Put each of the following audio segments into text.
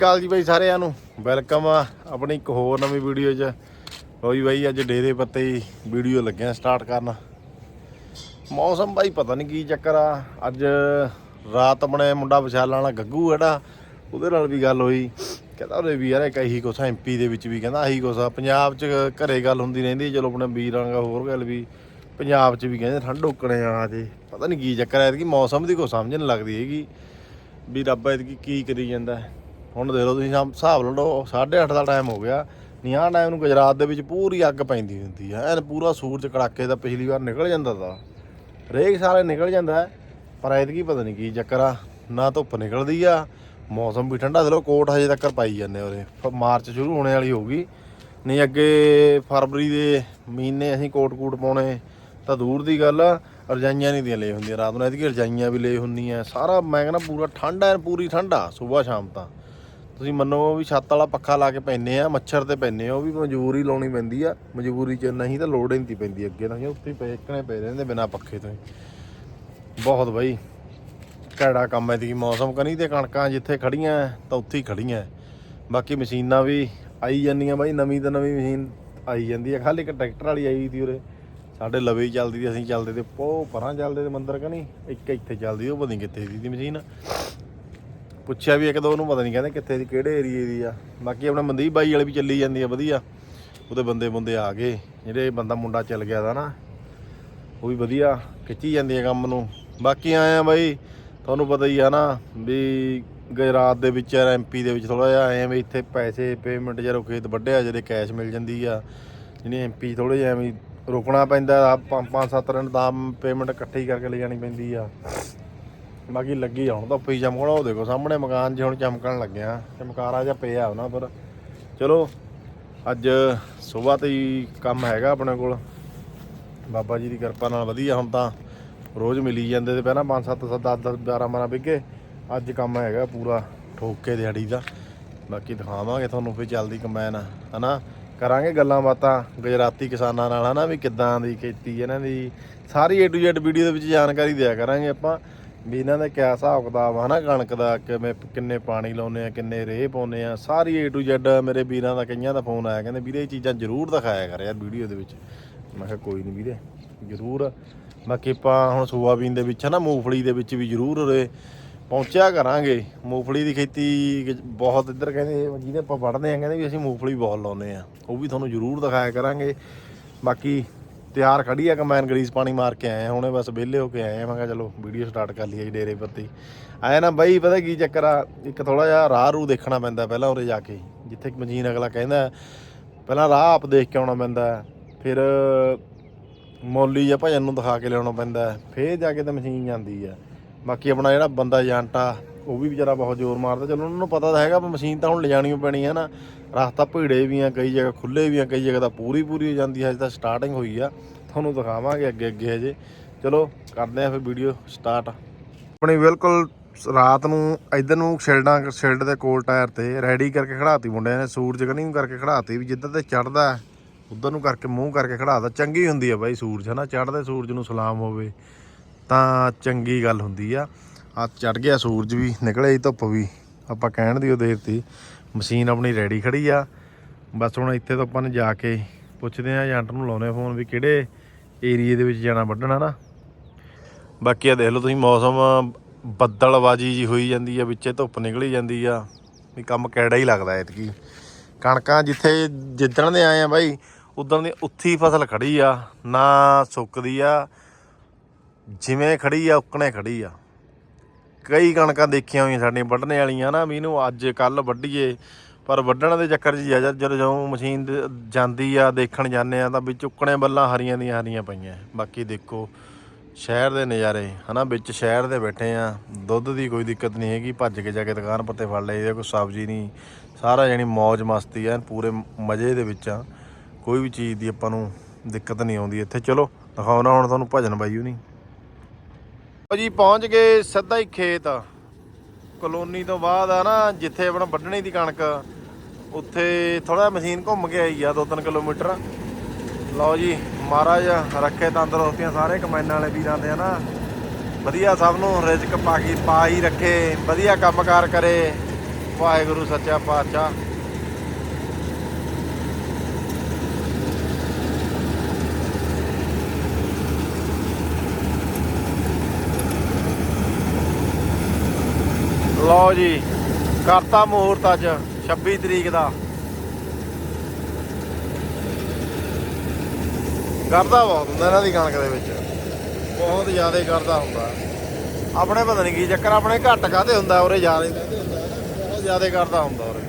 ਕਾਲ ਜੀ ਬਾਈ ਸਾਰਿਆਂ ਨੂੰ। ਵੈਲਕਮ ਆ ਆਪਣੀ ਇੱਕ ਹੋਰ ਨਵੀਂ ਵੀਡੀਓ 'ਚ। ਹੋਈ ਬਾਈ, ਅੱਜ ਡੇਰੇ ਪੱਤੇ ਹੀ ਵੀਡੀਓ ਲੱਗਿਆ ਸਟਾਰਟ ਕਰਨ। ਮੌਸਮ ਬਾਈ ਪਤਾ ਨਹੀਂ ਕੀ ਚੱਕਰ ਆ। ਅੱਜ ਰਾਤ ਆਪਣੇ ਮੁੰਡਾ ਵਿਸ਼ਾਲ ਵਾਲਾ ਗੱਗੂ ਜਿਹੜਾ, ਉਹਦੇ ਨਾਲ ਵੀ ਗੱਲ ਹੋਈ। ਕਹਿੰਦਾ ਉਹਦੇ ਵੀ ਯਾਰ ਇੱਕ ਇਹੀ ਕੁਛ ਐਮਪੀ ਦੇ ਵਿੱਚ ਵੀ ਕਹਿੰਦਾ ਆਹੀ ਕੁਛ ਆ। ਪੰਜਾਬ 'ਚ ਘਰੇ ਗੱਲ ਹੁੰਦੀ ਰਹਿੰਦੀ ਚਲੋ ਆਪਣੇ ਵੀਰਾਂ ਦਾ ਹੋਰ ਗੱਲ ਵੀ। ਪੰਜਾਬ 'ਚ ਵੀ ਕਹਿੰਦੇ ਠੰਡ ਓਕਣੇ ਆ ਜੇ ਪਤਾ ਨਹੀਂ ਕੀ ਚੱਕਰ ਹੈ ਕਿ ਮੌਸਮ ਦੀ ਕੋਈ ਸਮਝ ਨਹੀਂ ਲੱਗਦੀ ਹੈਗੀ। ਵੀ ਰੱਬ ਐਤਕੀ ਕੀ ਕਰੀ ਜਾਂਦਾ। ਹੁਣ ਦੇਖ ਲਓ ਤੁਸੀਂ ਸ਼ਾਮ- ਹਿਸਾਬ ਲਾ ਲਓ 8:30 ਦਾ ਟਾਈਮ ਹੋ ਗਿਆ। ਨਹੀਂ ਆਹ ਟਾਈਮ ਨੂੰ ਗੁਜਰਾਤ ਦੇ ਵਿੱਚ ਪੂਰੀ ਅੱਗ ਪੈਂਦੀ ਹੁੰਦੀ ਹੈ ਐਨ ਪੂਰਾ ਸੂਰਜ ਕੜਾਕੇ ਦਾ ਪਿਛਲੀ ਵਾਰ ਨਿਕਲ ਜਾਂਦਾ ਤਾ। ਰੇਗ ਸਾਰੇ ਨਿਕਲ ਜਾਂਦਾ ਪਰ ਐਤਕੀ ਪਤਾ ਨਹੀਂ ਕੀ ਚੱਕਰ ਆ। ਨਾ ਧੁੱਪ ਨਿਕਲਦੀ ਆ, ਮੌਸਮ ਵੀ ਠੰਡਾ। ਦੇ ਲੋ ਕੋਟ ਹਜੇ ਤੱਕ ਪਾਈ ਜਾਂਦੇ ਉਹਦੇ ਫ- ਮਾਰਚ ਸ਼ੁਰੂ ਹੋਣੇ ਵਾਲੀ ਹੋਊਗੀ। ਨਹੀਂ, ਅੱਗੇ ਫਰਵਰੀ ਦੇ ਮਹੀਨੇ ਅਸੀਂ ਕੋਟ ਕੂਟ ਪਾਉਣੇ। ਤਾਂ ਦੂਰ ਦੀ ਗੱਲ ਆ, ਰਜਾਈਆਂ ਨਹੀਂ ਦੀਆਂ ਲੈ ਹੁੰਦੀਆਂ। ਰਾਤ ਨੂੰ ਐਤਕੀ ਰਜਾਈਆਂ ਵੀ ਲੈ ਹੁੰਦੀਆਂ। ਸਾਰਾ ਮੈਂ ਕਹਿੰਦਾ ਪੂਰਾ ਠੰਡਾ ਐ ਪੂਰੀ ਠੰਡਾ ਸਵੇਰ ਸ਼ਾਮ ਤਾਂ। ਤੁਸੀਂ ਮੰਨੋ ਵੀ ਛੱਤ ਵਾਲਾ ਪੱਖਾ ਲਾ ਕੇ ਪੈਨੇ ਆ, ਮੱਛਰ ਤੇ ਪੈਨੇ ਆ, ਉਹ ਵੀ ਮਜਬੂਰੀ ਲਾਉਣੀ ਪੈਂਦੀ ਆ। ਮਜਬੂਰੀ ਚ ਨਹੀਂ ਤਾਂ ਲੋੜ ਹੀ ਨਹੀਂ ਪੈਂਦੀ ਅੱਗੇ ਤਾਂ ਉੱਥੇ ਪਏ, ਇੱਕਣੇ ਪਏ ਰਹਿੰਦੇ ਬਿਨਾ ਪੱਖੇ ਤੋਂ ਬਹੁਤ ਬਈ ਘੜਾ ਕੰਮ ਹੈ ਦੀ ਮੌਸਮ ਕਨੀ ਤੇ ਕਣਕਾਂ ਜਿੱਥੇ ਖੜੀਆਂ, ਤਾਂ ਉੱਥੇ ਹੀ ਖੜੀਆਂ। ਬਾਕੀ ਮਸ਼ੀਨਾਂ ਵੀ ਆਈ ਜਾਂਦੀਆਂ ਬਾਈ, ਨਵੀਂ ਤਾਂ ਨਵੀਂ ਮਸ਼ੀਨ ਆਈ ਜਾਂਦੀ ਹੈ ਖਾਲੀ ਇੱਕ ਟਰੈਕਟਰ ਵਾਲੀ ਆਈ ਸੀ ਉਰੇ। ਸਾਡੇ ਲਵੇ ਹੀ ਚੱਲਦੀ ਸੀ, ਅਸੀਂ ਚੱਲਦੇ ਤੇ ਪੋ ਪਰਾਂ ਚੱਲਦੇ ਤੇ ਮੰਦਰ ਕਨੀ ਇੱਕ ਇੱਥੇ ਚੱਲਦੀ, ਉਹ ਪਤਾ ਨਹੀਂ ਕਿੱਥੇ ਦੀ ਦੀ ਮਸ਼ੀਨ। ਪੁੱਛਿਆ ਵੀ ਇੱਕ ਦੋ ਉਹਨੂੰ ਪਤਾ ਨਹੀਂ ਕਹਿੰਦੇ ਕਿੱਥੇ ਦੀ, ਕਿਹੜੇ ਏਰੀਏ ਦੀ ਆ। ਬਾਕੀ ਆਪਣੇ ਮਨਦੀਪ ਬਾਈ ਵਾਲੀ ਵੀ ਚੱਲੀ ਜਾਂਦੀ ਆ, ਵਧੀਆ। ਉਹਦੇ ਬੰਦੇ ਬੰਦੇ ਆ ਗਏ। ਜਿਹੜੇ ਬੰਦਾ ਮੁੰਡਾ ਚੱਲ ਗਿਆ ਦਾ ਨਾ, ਉਹ ਵੀ ਵਧੀਆ ਖਿੱਚੀ ਜਾਂਦੀ ਆ ਕੰਮ ਨੂੰ। ਬਾਕੀ ਆਏ ਆ ਬਾਈ, ਤੁਹਾਨੂੰ ਪਤਾ ਹੀ ਆ ਨਾ ਵੀ ਗੁਜਰਾਤ ਦੇ ਵਿੱਚ ਯਾਰ ਐਮਪੀ ਦੇ ਵਿੱਚ ਥੋੜਾ ਜਿਹਾ ਆਏ ਆ ਵੀ ਇੱਥੇ ਪੈਸੇ ਪੇਮੈਂਟ ਜਦੋਂ ਖੇਤ ਵੱਢਿਆ, ਜਿਹੜੇ ਕੈਸ਼ ਮਿਲ ਜਾਂਦੀ ਆ। ਜਿਹਨੇ ਐਮਪੀ ਥੋੜੇ ਜਿਹਾ ਐਵੇਂ ਰੁਕਣਾ ਪੈਂਦਾ ਪੰਜ ਪੰਜ ਸੱਤ ਦਿਨ ਦਾ ਪੇਮੈਂਟ ਇਕੱਠੀ ਕਰਕੇ ਲੈ ਜਾਣੀ ਪੈਂਦੀ ਆ। ਬਾਕੀ ਲੱਗੀ ਆ ਹੁਣ ਤਾਂ ਪਈ ਚਮਕਣਾ, ਉਹ ਦੇਖੋ ਸਾਹਮਣੇ ਮਕਾਨ 'ਚ ਹੁਣ ਚਮਕਣ ਲੱਗਿਆ। ਚਮਕਾਰਾ ਜਿਹਾ ਪਿਆ ਉਹਨਾਂ ਪਰ। ਚਲੋ, ਅੱਜ ਸਵੇਰ ਤੇ ਹੀ ਕੰਮ ਹੈਗਾ ਆਪਣੇ ਕੋਲ। ਬਾਬਾ ਜੀ ਦੀ ਕਿਰਪਾ ਨਾਲ ਵਧੀਆ, ਹੁਣ ਤਾਂ ਰੋਜ਼ ਮਿਲੀ ਜਾਂਦੇ ਤੇ ਪਹਿਲਾਂ 5 7 7 10 10 12 12 ਵਿਗੇ। ਅੱਜ ਕੰਮ ਹੈਗਾ ਪੂਰਾ ਠੋਕ ਕੇ ਦਿਹਾੜੀ ਦਾ। ਬਾਕੀ ਦਿਖਾਵਾਂਗੇ ਤੁਹਾਨੂੰ ਫਿਰ ਚੱਲਦੀ ਕੰਬਾਈਨ, ਹਨਾ? ਕਰਾਂਗੇ ਗੱਲਾਂ ਬਾਤਾਂ ਗੁਜਰਾਤੀ ਕਿਸਾਨਾਂ ਨਾਲ, ਹਨਾ? ਵੀ ਕਿੱਦਾਂ ਦੀ ਖੇਤੀ, ਇਹਨਾਂ ਦੀ ਸਾਰੀ A to Z ਵੀਡੀਓ ਦੇ ਵਿੱਚ ਜਾਣਕਾਰੀ ਦਿਆ ਕਰਾਂਗੇ ਆਪਾਂ। ਵੀ ਇਹਨਾਂ ਦਾ ਕਿਆ ਹਿਸਾਬ ਕਿਤਾਬ ਆ ਨਾ ਕਣਕ ਦਾ ਕਿਵੇਂ, ਕਿੰਨੇ ਪਾਣੀ ਲਾਉਨੇ ਆ, ਕਿੰਨੇ ਰੇਹ ਪਾਉਨੇ ਆ। ਸਾਰੀ A to Z ਮੇਰੇ ਵੀਰਾਂ ਦਾ, ਕਈਆਂ ਦਾ ਫੋਨ ਆਇਆ, ਕਹਿੰਦੇ, ਵੀਰੇ, ਇਹ ਚੀਜ਼ਾਂ ਜ਼ਰੂਰ ਦਿਖਾਇਆ ਕਰ ਯਾਰ ਵੀਡੀਓ ਦੇ ਵਿੱਚ। ਮੈਂ ਕਿਹਾ, ਕੋਈ ਨਹੀਂ ਵੀਰੇ, ਜ਼ਰੂਰ। ਬਾਕੀ ਆਪਾਂ ਹੁਣ ਸੋਆਬੀਨ ਦੇ ਵਿੱਚ ਨਾ ਮੂੰਗਫਲੀ ਦੇ ਵਿੱਚ ਵੀ ਜ਼ਰੂਰ ਉਰੇ ਪਹੁੰਚਿਆ ਕਰਾਂਗੇ। ਮੂੰਗਫਲੀ ਦੀ ਖੇਤੀ ਬਹੁਤ ਇੱਧਰ ਕਹਿੰਦੇ, ਜਿਹਦੇ ਆਪਾਂ ਵੜਦੇ ਆ, ਕਹਿੰਦੇ ਵੀ ਅਸੀਂ ਮੂੰਗਫਲੀ ਬਹੁਤ ਲਾਉਂਦੇ ਆ। ਉਹ ਵੀ ਤੁਹਾਨੂੰ ਜ਼ਰੂਰ ਦਿਖਾਇਆ ਕਰਾਂਗੇ। ਬਾਕੀ ਤਿਆਰ ਖੜੀ ਆ ਕੰਬਾਈਨ ਗਰੀਸ ਪਾਣੀ ਮਾਰ ਕੇ ਆਏ ਆ, ਹੁਣੇ ਬਸ ਵਿਹਲੇ ਹੋ ਕੇ ਆਏ ਆ। ਮੈਂ ਕਿਹਾ ਚਲੋ ਵੀਡੀਓ ਸਟਾਰਟ ਕਰ ਲਈਏ ਜੀ ਡੇਰੇ ਪੱਤੀ। ਆਇਆ ਨਾ ਬਾਈ, ਪਤਾ ਕੀ ਚੱਕਰ ਆ? ਇੱਕ ਥੋੜਾ ਜਿਹਾ ਰਾਹ ਰੂ ਦੇਖਣਾ ਪੈਂਦਾ ਪਹਿਲਾਂ ਉਰੇ ਜਾ ਕੇ। ਜਿੱਥੇ ਮਸ਼ੀਨ ਅਗਲਾ ਕਹਿੰਦਾ, ਪਹਿਲਾਂ ਰਾਹ ਆਪ ਦੇਖ ਕੇ ਆਉਣਾ ਪੈਂਦਾ। ਫਿਰ ਮੌਲੀ ਜਾਂ ਭਜਨ ਨੂੰ ਦਿਖਾ ਕੇ ਲਿਆਉਣਾ ਪੈਂਦਾ। ਫੇਰ ਜਾ ਕੇ ਤਾਂ ਮਸ਼ੀਨ ਜਾਂਦੀ ਆ। ਬਾਕੀ ਆਪਣਾ ਜਿਹੜਾ ਬੰਦਾ ਏਜੰਟਾ ਉਹ ਵੀ ਵਿਚਾਰਾ ਬਹੁਤ ਜ਼ੋਰ ਮਾਰਦਾ। ਚਲੋ ਉਹਨਾਂ ਨੂੰ ਪਤਾ ਤਾਂ ਹੈਗਾ ਮਸ਼ੀਨ ਤਾਂ ਹੁਣ ਲਿਜਾਣੀ ਪੈਣੀ ਹੈ ਨਾ। ਰਸਤਾ ਭੀੜੇ ਵੀ ਆ, ਕਈ ਜਗ੍ਹਾ ਖੁੱਲੇ ਵੀ ਆ, ਕਈ ਜਗ੍ਹਾ ਤਾਂ ਪੂਰੀ ਪੂਰੀ ਹੋ ਜਾਂਦੀ ਹੈ ਹਜੇ ਤਾਂ ਸਟਾਰਟਿੰਗ ਹੋਈ ਆ। ਤੁਹਾਨੂੰ ਦਿਖਾਵਾਂਗੇ ਅੱਗੇ ਅੱਗੇ ਹਜੇ। ਚਲੋ, ਕਰਦੇ ਆ ਫਿਰ ਵੀਡੀਓ ਸਟਾਰਟ ਆਪਣੀ ਬਿਲਕੁਲ ਰਾਤ ਨੂੰ ਇਧਰ ਨੂੰ ਸ਼ੈਲਡਾਂ, ਸ਼ੈਲਡ ਦੇ ਕੋਲ ਟਾਇਰ ਤੇ ਰੈਡੀ ਕਰਕੇ ਖੜਾਤੀ ਮੁੰਡਿਆਂ ਨੇ, ਸੂਰਜ ਕਨੀ ਕਰਕੇ ਖੜਾਤੀ ਵੀ ਜਿੱਧਰ ਤੇ ਚੜਦਾ ਉਧਰ ਨੂੰ ਕਰਕੇ ਮੂੰਹ ਕਰਕੇ ਖੜਾਤਾ ਚੰਗੀ ਹੁੰਦੀ ਆ ਬਾਈ ਸੂਰਜ, ਹਨਾ? ਚੜਦੇ ਸੂਰਜ ਨੂੰ ਸਲਾਮ ਹੋਵੇ ਤਾਂ ਚੰਗੀ ਗੱਲ ਹੁੰਦੀ ਆ। ਆ ਚੜ ਗਿਆ ਸੂਰਜ ਵੀ ਨਿਕਲੇ ਧੁੱਪ ਵੀ। ਆਪਾਂ ਕਹਿਣ ਦੀ ਉਹ ਦੇਰ ਮਸ਼ੀਨ ਆਪਣੀ ਰੈਡੀ ਖੜੀ ਆ। ਬਸ ਹੁਣ ਇੱਥੇ ਤੋਂ ਆਪਾਂ ਨੇ ਜਾ ਕੇ ਪੁੱਛਦੇ ਆ, ਏਜੰਟ ਨੂੰ ਲਾਉਨੇ ਫੋਨ ਵੀ ਕਿਹੜੇ ਏਰੀਏ ਦੇ ਵਿੱਚ ਜਾਣਾ ਵੱਢਣਾ ਨਾ। ਬਾਕੀ ਆ ਦੇਖ ਲਓ ਤੁਸੀਂ, ਮੌਸਮ ਬੱਦਲਬਾਜੀ ਜੀ ਹੋਈ ਜਾਂਦੀ ਆ, ਵਿੱਚੇ ਧੁੱਪ ਨਿਕਲੀ ਜਾਂਦੀ ਆ। ਵੀ ਕੰਮ ਕਿਹੜਾ ਹੀ ਲੱਗਦਾ ਐਤਕੀ। ਕਣਕਾਂ ਜਿੱਥੇ ਜਿੱਦਣ ਦੇ ਆਏ ਆ ਬਾਈ ਉਦੋਂ ਦੀ ਉੱਥੀ ਫਸਲ ਖੜੀ ਆ, ਨਾ ਸੁੱਕਦੀ ਆ। ਜਿਵੇਂ ਖੜੀ ਆ, ਉੱਕਣੇ ਖੜੀ ਆ। ਕਈ ਕਣਕਾਂ ਦੇਖੀਆਂ ਹੋਈਆਂ ਸਾਡੀਆਂ, ਵੱਢਣੇ ਵਾਲੀਆਂ ਨਾ ਵੀ ਇਹਨੂੰ ਅੱਜ ਕੱਲ ਵੱਢੀਏ। ਪਰ ਵੱਢਣ ਦੇ ਚੱਕਰ 'ਚ ਜਦ ਜਦੋਂ ਮਸ਼ੀਨ ਦੇ- ਜਾਂਦੀ ਆ, ਦੇਖਣ ਜਾਂਦੇ ਆ, ਤਾਂ ਵਿੱਚ ਉੱਕਣੇ ਬੱਲਾਂ ਹਰੀਆਂ ਦੀਆਂ ਹਰੀਆਂ ਪਈਆਂ। ਬਾਕੀ ਦੇਖੋ, ਸ਼ਹਿਰ ਦੇ ਨਜ਼ਾਰੇ, ਹਨਾ, ਵਿੱਚ ਸ਼ਹਿਰ ਦੇ ਬੈਠੇ ਆ, ਦੁੱਧ ਦੀ ਕੋਈ ਦਿੱਕਤ ਨਹੀਂ ਹੈਗੀ, ਭੱਜ ਕੇ ਜਾ ਕੇ ਦੁਕਾਨ ਪੱਤੇ ਫੜ ਲਈਦੇ ਕੋਈ ਸਬਜ਼ੀ ਨਹੀਂ। ਸਾਰਾ ਯਾਨੀ ਮौज ਮਸਤੀ ਆ, ਪੂਰੇ ਮਜ਼ੇ ਦੇ ਵਿੱਚ ਆ। ਕੋਈ ਵੀ ਚੀਜ਼ ਦੀ ਆਪਾਂ ਨੂੰ ਦਿੱਕਤ ਨਹੀਂ ਆਉਂਦੀ। ਇੱਥੇ ਚਲੋ ਦਿਖਾਉਣਾ ਹੁਣ ਤੁਹਾਨੂੰ ਭਜਨ ਬਾਈਓ ਨਹੀਂ ਜੀ ਪਹੁੰਚ ਗਏ ਸਿੱਧਾ ਹੀ ਖੇਤ। ਕਲੋਨੀ ਤੋਂ ਬਾਅਦ ਆ ਨਾ, ਜਿੱਥੇ ਆਪਣਾ ਵੱਢਣੀ ਦੀ ਕਣਕ, ਉੱਥੇ ਥੋੜਾ ਮਸ਼ੀਨ ਘੁੰਮ ਕੇ ਆਈ ਆ 2-3 ਕਿਲੋਮੀਟਰ। ਲਓ ਜੀ, ਮਹਾਰਾਜ ਰੱਖੇ ਤੰਦਰੁਸਤੀਆਂ ਸਾਰੇ ਕਮਾਈਨਾਂ ਵਾਲੇ ਵੀਰਾਂ ਦੇ, ਹਨਾ? ਵਧੀਆ ਸਭ ਨੂੰ ਰਿਜ਼ਕ ਪਾ ਕੇ ਹੀ ਰੱਖੇ, ਵਧੀਆ ਕੰਮਕਾਰ ਕਰੇ। ਵਾਹਿਗੁਰੂ ਸੱਚਾ ਪਾਤਸ਼ਾਹ। ਲਓ ਜੀ, ਕਰਤਾ ਮਹੂਰਤ ਅੱਜ 26 ਤਰੀਕ ਦਾ। ਕਰਦਾ ਬਹੁਤ ਹੁੰਦਾ ਇਹਨਾਂ ਦੀ ਕਣਕ ਦੇ ਵਿੱਚ। ਬਹੁਤ ਜ਼ਿਆਦਾ ਕਰਦਾ ਹੁੰਦਾ। ਆਪਣੇ ਪਤਾ ਨਹੀਂ ਕੀ ਚੱਕਰ ਆਪਣੇ ਘੱਟ ਕਾਦੇ ਹੁੰਦਾ, ਉਰੇ ਜ਼ਿਆਦਾ ਬਹੁਤ ਜ਼ਿਆਦਾ ਕਰਦਾ ਹੁੰਦਾ ਉਰੇ।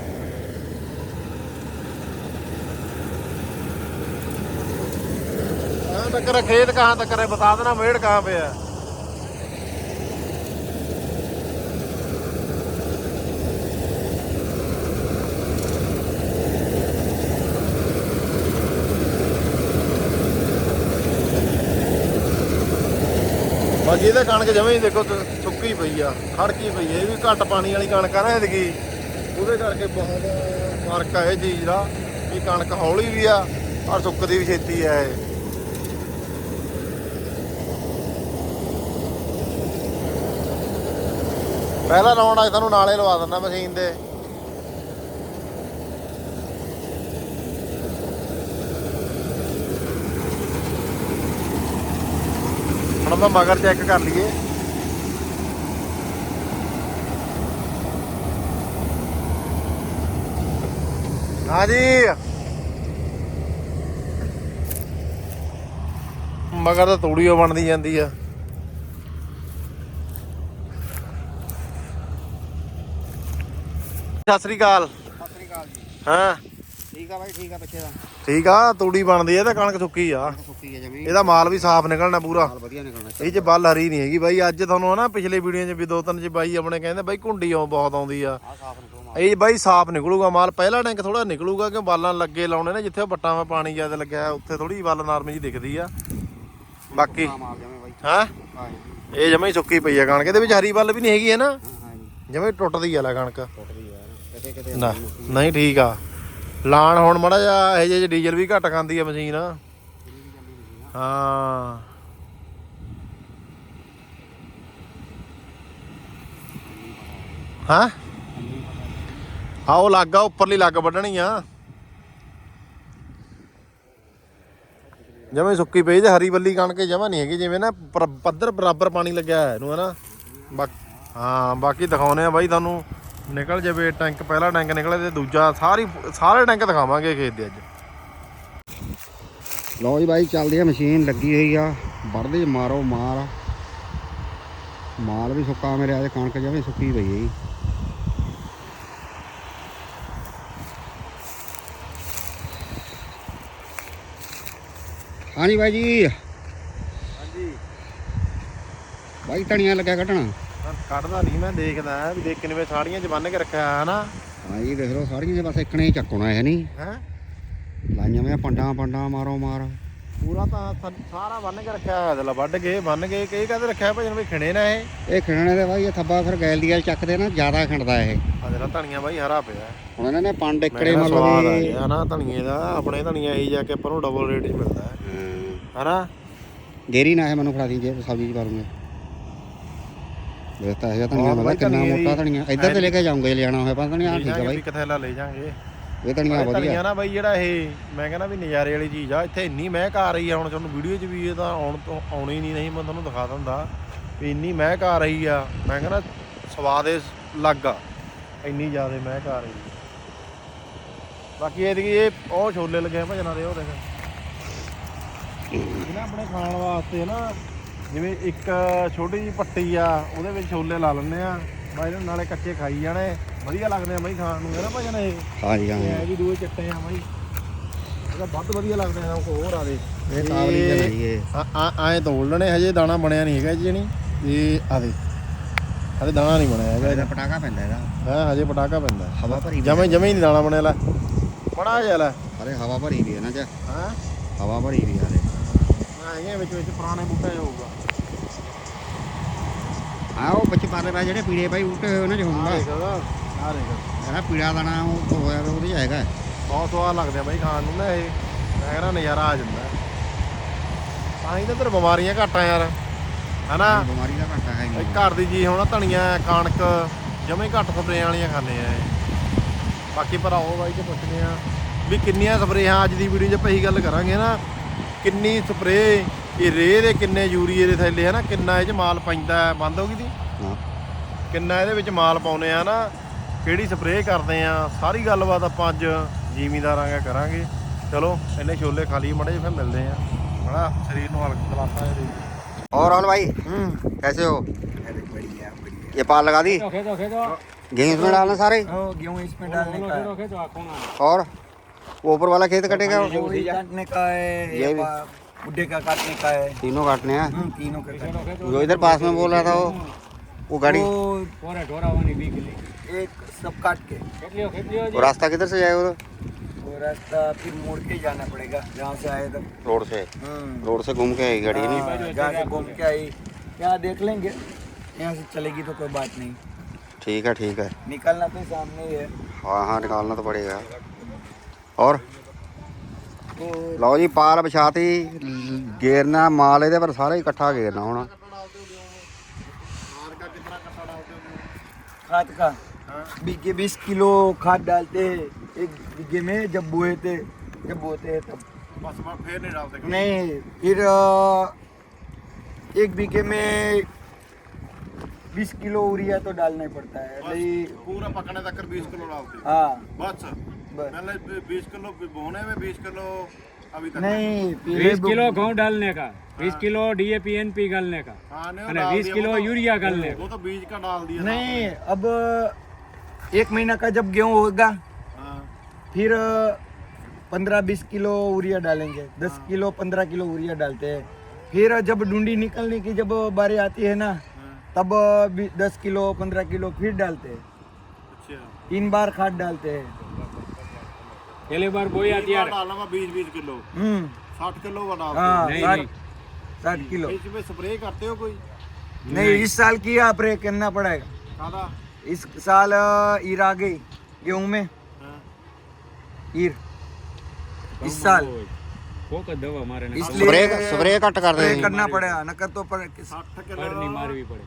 ਕਹਾਂ ਤੱਕ ਖੇਤ ਕਹਾਂ ਤੱਕ ਹੈ ਬਤਾ ਦੇਣਾ, ਮੇੜ ਕਹਾਂ ਪਿਆ। है ਬਾਕੀ ਇਹਦਾ ਕਣਕ ਜਮੇ ਹੀ ਦੇਖੋ ਸੁੱਕੀ ਪਈ ਆ, ਖੜਕੀ ਪਈ ਆ, ਇਹ ਵੀ ਘੱਟ ਪਾਣੀ ਵਾਲੀ ਕਣਕ ਆ ਨਾ ਇਹਦੀ। ਉਹਦੇ ਕਰਕੇ ਬਹੁਤ ਫ਼ਰਕ ਆ ਇਹ ਚੀਜ਼ ਦਾ, ਵੀ ਕਣਕ ਹੌਲੀ ਵੀ ਆ ਔਰ ਸੁੱਕਦੀ ਵੀ ਛੇਤੀ ਆ ਇਹ। ਪਹਿਲਾਂ ਲਾਉਣ ਆਏ, ਤੁਹਾਨੂੰ ਨਾਲੇ ਲਵਾ ਦਿੰਦਾ ਮਸ਼ੀਨ ਦੇ। ਆਪਾਂ ਮਗਰ ਚੈੱਕ ਕਰ ਲਈਏ। ਹਾਂਜੀ ਮਗਰ ਤਾਂ ਤੂੜੀਓ ਬਣਦੀ ਜਾਂਦੀ ਆ। ਸਤਿ ਸ੍ਰੀ ਅਕਾਲ। ਸਤਿ ਸ੍ਰੀ ਅਕਾਲ ਜੀ। ਹਾਂ। ਠੀਕ ਆ ਬਾਈ ਠੀਕ ਆ ਬੱਚੇ ਦਾ। ਠੀਕ ਆ ਤੂੜੀ ਬਣਦੀ ਆ ਤੇ ਕਣਕ ਸੁੱਕੀ ਆ। ਸੁੱਕੀ ਆ ਜਮੀ। ਇਹਦਾ ਮਾਲ ਵੀ ਸਾਫ਼ ਨਿਕਲਣਾ ਪੂਰਾ। ਮਾਲ ਵਧੀਆ ਨਿਕਲਣਾ ਇਹ ਚ ਬੱਲ ਹਰੀ ਨਹੀਂ ਹੈਗੀ ਬਾਈ ਅੱਜ ਤੁਹਾਨੂੰ ਹਨਾ ਪਿਛਲੇ ਵੀਡੀਓ 'ਚ ਵੀ ਦੋ ਤਿੰਨ ਚ ਬਾਈ ਆਪਣੇ ਕਹਿੰਦੇ ਬਾਈ ਘੁੰਡੀ ਆਉ ਬਹੁਤ ਆਉਂਦੀ ਆ। ਇਹ ਬਾਈ ਸਾਫ਼ ਨਿਕਲੂਗਾ ਮਾਲ ਪਹਿਲਾ ਟੈਂਕ ਥੋੜਾ ਨਿਕਲੂਗਾ ਕਿ ਬਾਲਾਂ ਲੱਗੇ ਲਾਉਣੇ ਨੇ ਜਿੱਥੇ ਬੱਟਾਂ 'ਚ ਪਾਣੀ ਜ਼ਿਆਦਾ ਲੱਗਿਆ ਉੱਥੇ ਥੋੜੀ ਬੱਲ ਨਰਮ ਜੀ ਦਿਖਦੀ ਆ। ਬਾਕੀ ਹਾਂ? ਇਹ ਜਮੇ ਹੀ ਸੁੱਕੀ ਪਈ ਆ ਕਣਕ ਇਹਦੇ ਵਿੱਚ ਹਰੀ ਬੱਲ ਵੀ ਨਹੀਂ ਹੈਗੀ ਹੈ ਨਾ। ਜਮੇ ਟੁੱਟਦੀ ਆ ਲੈ ਕਣਕ। ਟੁੱਟਦੀ ਆ ਕਿਤੇ ਕਿਤੇ ਨਹੀਂ ਠੀਕ ਆ। ਲਾਣ ਹੁਣ ਮੜਾ ਜਾ ਇਹ ਜੇ ਡੀਜ਼ਲ ਵੀ ਘੱਟ ਖਾਂਦੀ ਆ ਮਸ਼ੀਨ। ਹਾਂ। ਹਾਂ? ਆਓ ਲੱਗਾ ਉੱਪਰਲੀ ਲੱਗ ਵੱਢਣੀ ਆ। ਜਮੇ ਸੁੱਕੀ ਪਈ ਤੇ ਹਰੀ ਬੱਲੀ ਕਣਕ ਜਮਾ ਨਹੀਂ ਹੈਗੀ, ਜਿਵੇਂ ਨਾ ਪੱਧਰ ਬਰਾਬਰ ਪਾਣੀ ਲੱਗਿਆ ਹੋਇਆ ਇਹਨੂੰ ਹਨਾ ਬਾਕ- ਹਾਂ, ਬਾਕੀ ਦਿਖਾਉਨੇ ਆ ਬਾਈ ਤੁਹਾਨੂੰ। ਨਿਕਲ ਜਾਵੇ ਟੈਂਕ ਪਹਿਲਾ ਟੈਂਕ ਨਿਕਲੇ ਤੇ ਦੂਜਾ ਸਾਰੀ ਸਾਰੇ ਟੈਂਕ ਦਿਖਾਵਾਂਗੇ ਖੇਤ ਦੇ ਅੱਜ। ਲਓ ਜੀ ਬਾਈ ਚੱਲਦੀ ਆ ਮਸ਼ੀਨ ਲੱਗੀ ਹੋਈ ਆ। ਵੜਦੇ ਮਾਰੋ ਮਾਰ ਮਾਲ। ਵੀ ਸੁੱਕਾ ਮੇਰੇ ਆ ਕਣਕ ਜਮੇ ਸੁੱਕੀ ਪਈ ਹੈ ਜੀ। ਹਾਂਜੀ ਬਾਈ ਜੀ। ਹਾਂਜੀ। ਬਾਈ ਧਣੀਆਂ ਲੱਗਿਆ ਕੱਢਣਾ। ਕੱਢਦਾ ਨਹੀਂ ਮੈਂ ਦੇਖਦਾ ਵੀ ਦੇਖ ਕਿਵੇਂ ਸਾੜੀਆਂ ਚ ਬੰਨ ਕੇ ਰੱਖਿਆ ਹੈ ਨਾ ਹਾਂ ਜੀ ਦੇਖ ਲਓ ਸਾਰੀਆਂ ਦੇ ਬਸ ਇੱਕਣੇ ਹੀ ਚੱਕਣਾ ਹੈ ਨਹੀਂ। ਹੈ? ਲਾਈਆਂ ਮੈਂ ਪੰਡਾਂ ਪੰਡਾਂ ਮਾਰੋ ਮਾਰ। ਪੂਰਾ ਤਾਂ ਸਾ- ਸਾਰਾ ਬੰਨ ਕੇ ਰੱਖਿਆ ਹੈ ਦਲਾ ਵੱਢ ਕੇ ਬੰਨ ਕੇ ਕਈ ਕਹਿੰਦੇ ਰੱਖਿਆ ਭਜਨ ਵੀ ਖਿਣੇ ਨਾ ਇਹ। ਇਹ ਖਿਣਣੇ ਦੇ ਬਾਈ ਇਹ ਥੱਬਾ ਫਿਰ ਗੈਲ ਦੀ ਵਾਲ ਚੱਕਦੇ ਨਾ ਜ਼ਿਆਦਾ ਖਿੰਡਦਾ ਇਹ। ਜਿਹੜਾ ਧਣੀਆਂ ਬਾਈ ਹਰਾ ਪਿਆ। ਹੁਣ ਇਹਨਾਂ ਨੇ ਪੰਡ ਇਕੜੇ ਕਿਹਾ ਸਵਾਦ ਆ ਮਤਲਬ ਗਿਆ ਨਾ ਧਣੀਏ ਦਾ ਆਪਣੇ ਧਣੀਆਂ ਇਹੀ ਜਾ ਕੇ ਨੂੰ ਡਬਲ ਰੇਟ 'ਚ ਮਿਲਦਾ। ਹੈ। ਹਨਾ? ਗੇਰੀ ਨਾ ਹੈ ਮੈਨੂੰ ਫੜਾ ਦੀ ਜੇ ਸਬਜ਼ੀ ਚ ਪਾਲੂਗੇ ਵੇਖਤਾ ਹੈ ਧਨੀਆ ਕਿੰਨਾ ਧਨੀਏ ਮੋਟਾ ਧਨੀਆ। ਇੱਧਰ ਤੇ ਲੈ ਕੇ ਜਾਉਂਗੇ ਲਿਆਣਾ ਹੋਇਆ ਪਤਾ ਨਹੀਂ ਆ ਠੀਕ ਜਾਾਂਗੇ ਬਾਈ। ਵੀ ਕਿਥੇ ਲਾ ਲੈ ਜਾਾਂਗੇ। ਇਹ ਧਨੀਆ ਇਹ ਵਧੀਆ। ਧਨੀਆ ਨਾ ਬਾਈ ਜਿਹੜਾ ਇਹ ਮੈਂ ਕਹਿੰਦਾ ਵੀ ਨਜ਼ਾਰੇ ਵਾਲੀ ਚੀਜ਼ ਆ ਇੱਥੇ ਇੰਨੀ ਮਹਿਕ ਆ ਰਹੀ ਆ ਹੁਣ ਤੁਹਾਨੂੰ ਵੀਡੀਓ 'ਚ ਵੀ ਇਹ ਤਾਂ ਆਉਣ ਤੋਂ ਆਉਣੀ ਨਹੀਂ ਨਹੀਂ ਮੈਂ ਤੁਹਾਨੂੰ ਦਿਖਾ ਦਿੰਦਾ ਵੀ ਇੰਨੀ ਮਹਿਕ ਆ ਰਹੀ ਆ ਮੈਂ ਕਹਿੰਦਾ ਸਵਾਦ ਇਸ ਲੱਗ ਆ ਇੰਨੀ ਜ਼ਿਆਦਾ ਮਹਿਕ ਆ ਰਹੀ ਬਾਕੀ ਇਹਦੀ ਇਹ ਉਹ ਛੋਲੇ ਲੱਗੇ ਭਜਨਾਂ ਦੇ ਉਹ ਦੇਖ। ਇਹ ਨਾ ਆਪਣੇ ਖਾਣ ਵਾਸਤੇ ਨਾ ਜਿਵੇਂ ਇੱਕ ਛੋਟੀ ਜਿਹੀ ਪੱਟੀ ਆ ਉਹਦੇ ਵਿੱਚ ਛੋਲੇ ਲਾ ਲੈਂਦੇ ਆ। ਬਾਈ ਇਹਨੂੰ ਨਾਲੇ ਕੱਚੇ ਖਾਈ ਜਾਣੇ। ਵਧੀਆ ਲੱਗਦੇ ਆ ਬਾਈ ਖਾਣ ਨੂੰ ਕਹਿੰਦਾ ਭਜਨ ਇਹ ਹਾਂ ਜੀ ਹਾਂ ਜੀ। ਇਹ ਵੀ ਦੂਏ ਚੱਟੇ ਆ ਬਾਈ। ਇਹਦਾ ਵੱਧ ਵਧੀਆ ਲੱਗਦੇ ਆ ਕੋ ਹੋਰ ਆ ਦੇ। ਇਹ ਤਾਵਲੀ ਇਹ ਆ ਆ ਐ ਤੋੜ ਲੈਣੇ ਹਜੇ ਦਾਣਾ ਬਣਿਆ ਨਹੀਂ ਹੈਗਾ ਜੀ ਨਹੀਂ। ਇਹ ਆ ਦੇ। ਹਲੇ ਦਾਣਾ ਨਹੀਂ ਬਣਿਆ ਹੈਗਾ ਇਹਦਾ। ਪਟਾਕਾ ਪੈਂਦਾ ਇਹਦਾ। ਹਾਂ ਹਜੇ ਪਟਾਕਾ ਪੈਂਦਾ। ਹਵਾ ਭਰੀ ਜਮੇ ਜਮੇ ਹੀ ਨਹੀਂ ਦਾਣਾ ਬਣਿਆ ਲੈ। ਬੜਾ ਜਿਹਾ ਲੈ। ਅਰੇ ਹਵਾ ਭਰੀ ਵੀ ਹੈ ਨਾ ਚ ਹਾਂ? ਹਵਾ ਭਰੀ ਵੀ ਹਾਲੇ ਇਹ ਵਿੱਚ ਵਿੱਚ ਪੁਰਾਣੇ ਬੂਟੇ ਹੋਊਗਾ। ਆ ਉਹ ਬੱਚੇ ਪਾਲੇ ਪਾ ਜਿਹੜੇ ਪੀੜੇ ਭਾਈ ਉਲਟੇ ਹੋਏ ਉਹਨਾਂ ਚ ਹੁੰਦਾ ਆ ਦੇਖ ਆ ਦੇਖ। ਇਹਦਾ ਪੀੜਾ ਦਾਣਾ ਉਹ ਹੋਇਆ ਵਾ, ਉਹਦੇ ਚ ਹੈਗਾ। ਬਹੁਤ ਸਵਾਦ ਲੱਗਦੇ ਆ ਬਾਈ ਖਾਣ ਨੂੰ ਨਾ ਇਹ। ਮੈਂ ਕਹਿੰਦਾ ਨਜ਼ਾਰਾ ਆ ਜਾਂਦਾ। ਤਾਂ ਹੀ ਤਾਂ ਤੇਰੇ ਬਿਮਾਰੀਆਂ ਘੱਟ ਆ ਯਾਰ। ਹਨਾ? ਬਿਮਾਰੀ ਦਾ ਘਾਟਾ ਹੈ ਇਹ ਨਹੀਂ ਘਰ ਦੀ ਜੀ ਹੁਣ ਧਨੀਆ ਕਣਕ ਜਮੇ ਘੱਟ ਸਪਰੇਆਂ ਵਾਲੀਆਂ ਖਾਂਦੇ ਆ ਬਾਕੀ ਭਰਾਓ ਬਾਈ ਤੇ ਪੁੱਛਦੇ ਆ ਵੀ ਕਿੰਨੀਆਂ ਸਪਰੇਆਂ ਅੱਜ ਦੀ ਵੀਡੀਓ 'ਚ ਇਹੀ ਗੱਲ ਕਰਾਂਗੇ ਨਾ। ਕਿੰਨੀ ਸਪਰੇ ਇਹ ਰੇ ਦੇ ਕਿੰਨੇ ਯੂਰੀਏ ਦੇ ਥੈਲੇ ਹੈ ਨਾ ਕਿੰਨਾ ਇਹ 'ਚ ਮਾਲ ਪੈਂਦਾ ਹੈ ਬੰਦ ਹੋ ਗਈ ਦੀ ਹਾਂ ਕਿੰਨਾ ਇਹਦੇ ਵਿੱਚ ਮਾਲ ਪਾਉਨੇ ਆ ਨਾ ਕਿਹੜੀ ਸਪਰੇਅ ਕਰਦੇ ਆ ਸਾਰੀ ਗੱਲਬਾਤ ਆਪਾਂ ਅੱਜ ਜ਼ਿਮੀਂਦਾਰਾਂ ਨਾਲ ਕਰਾਂਗੇ ਚਲੋ ਇਹਨੇ ਛੋਲੇ ਖਾ ਲਈ ਮੜੇ ਫਿਰ ਮਿਲਦੇ ਆ ਹਣਾ ਸਰੀਰ ਨੂੰ ਹਲਕਾ ਕਲਾਸਾਂ ਦੇ और राहुल भाई ਹੂੰ कैसे हो अरे बढ़िया बढ़िया ये पाल लगा दी खेदो खेदो गेहूं इसमें डालना सारे ओ गेहूँ इसमें डालने का खेदो है खेदो कौन आ और वो ऊपर वाला खेत कटेगा? वो काटने का है ये भी। बुढ़े का काटने का है। तीनों काटने हैं? हम्म, तीनों का जो इधर पास में बोल रहा था वो वो गाड़ी। एक सब काट के। वो रास्ता किधर से जाएगा वो रास्ता फिर मोड़ के जाना पड़ेगा जहाँ से आए तक। रोड से? हम्म। रोड से घूम के आई गाड़ी नहीं? हाँ, जहाँ से घूम के आई। यहाँ देख लेंगे। यहाँ से चलेगी तो कोई बात नहीं। ठीक है ठीक है। निकालना तो सामने ही है। हाँ हाँ निकालना तो पड़ेगा। और तो ਲਓ ਜੀ ਪਾਲ ਵਿਛਾਤੀ ਗੇਰਨਾ ਮਾਲ ਇਹਦੇ ਪਰ ਸਾਰਾ ਹੀ ਇਕੱਠਾ ਗੇਰਨਾ ਹੁਣ खाद का बीघे बीस किलो खाद डालते हैं एक बीघे में जब बोए थे जब बोते हैं तब ਬਸ ਮੈਂ ਫੇਰ ਨਹੀਂ ਡਾਲਦੇ नहीं फिर अ, एक बीघे में बीस किलो यूरिया तो डालना ही पड़ता है नहीं ਪੂਰਾ ਪੱਕਣੇ ਤੱਕ 20 ਕਿਲੋ ਡਾਲਦੇ हाँ ਬਸ बस 20 किलो बोने में 20 किलो अभी तक। नहीं बीस किलो गेहूँ डालने का बीस किलो डीएपी एनपी डालने का हाँ बीस किलो तो- यूरिया डालने का वो तो बीज का डाल दिया नहीं अब एक महीना का जब गेहूँ होगा हाँ। फिर पंद्रह बीस किलो यूरिया डालेंगे दस किलो पंद्रह किलो यूरिया डालते हैं। फिर जब डूंडी निकलने की जब बारी आती है ना हाँ, तब दस किलो पंद्रह किलो फिर डालते हैं। अच्छा। तीन बार खाद डालते हैं। पहली बार बोया 20 20 किलो। हम्म। 60 किलो डाल हाँ नहीं साठ नहीं। साठ किलो। इसमें स्प्रे करते हो कोई? नहीं इस साल किया स्प्रे करना पड़ेगा। इस साल ईर आ गई गेहूँ में। हाँ। ईर। इस साल। इसलिए स्प्रे स्प्रे कट कर दे करना पड़ेगा नकर तो पर पर नहीं मारवी पड़े।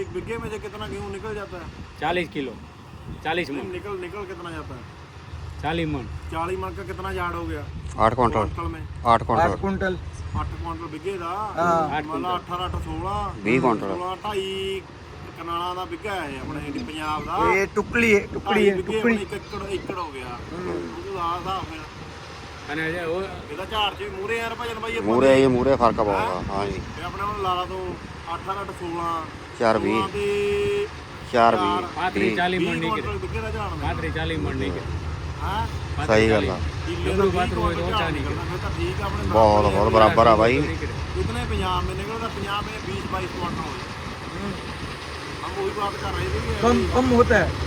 एक बीघे में से कितना गेहूँ निकल जाता है? चालीस किलो। चालीस निकल निकल कितना जाता है? चालीस मन चालीस मन का कितना जाड़ हो गया आठ क्वांटल में आठ क्वांटल आठ क्वांटल आठ क्वांटल बिगे का मतलब अठारह अठ सोलह बीस क्वांटल सोलह ढाई ਕਨਾਲਾ ਦਾ ਵਿਗਾ ਹੈ ਆਪਣੇ ਪੰਜਾਬ ਦਾ। ਇਹ ਟੁਕਲੀ ਹੈ ਟੁਕਲੀ ਹੈ ਟੁਕਲੀ। ਇੱਕ ਏਕੜ ਏਕੜ ਹੋ ਗਿਆ। ਉਹਦਾ ਆ ਹਿਸਾਬ ਫਿਰ ਅਨੇ ਜੇ ਉਹ ਇਹਦਾ ਝਾੜ ਚ ਮੂਰੇ ਯਾਰ ਭਜਨ ਬਾਈ ਮੂਰੇ ਇਹ ਮੂਰੇ ਫ਼ਰਕ ਬਹੁਤ ਹਾਂ? ਜੀ। ਤੇ ਆਪਣੇ ਹੁਣ ਲਾਲਾ ਤੋਂ 8 8 16 4 20 4 20 ਪਾਤਰੀ 40 ਮੰਡੀ ਕੇ ਪਾਤਰੀ 40 ਮੰਡੀ ਕੇ ਸਹੀ बात कम कम होता है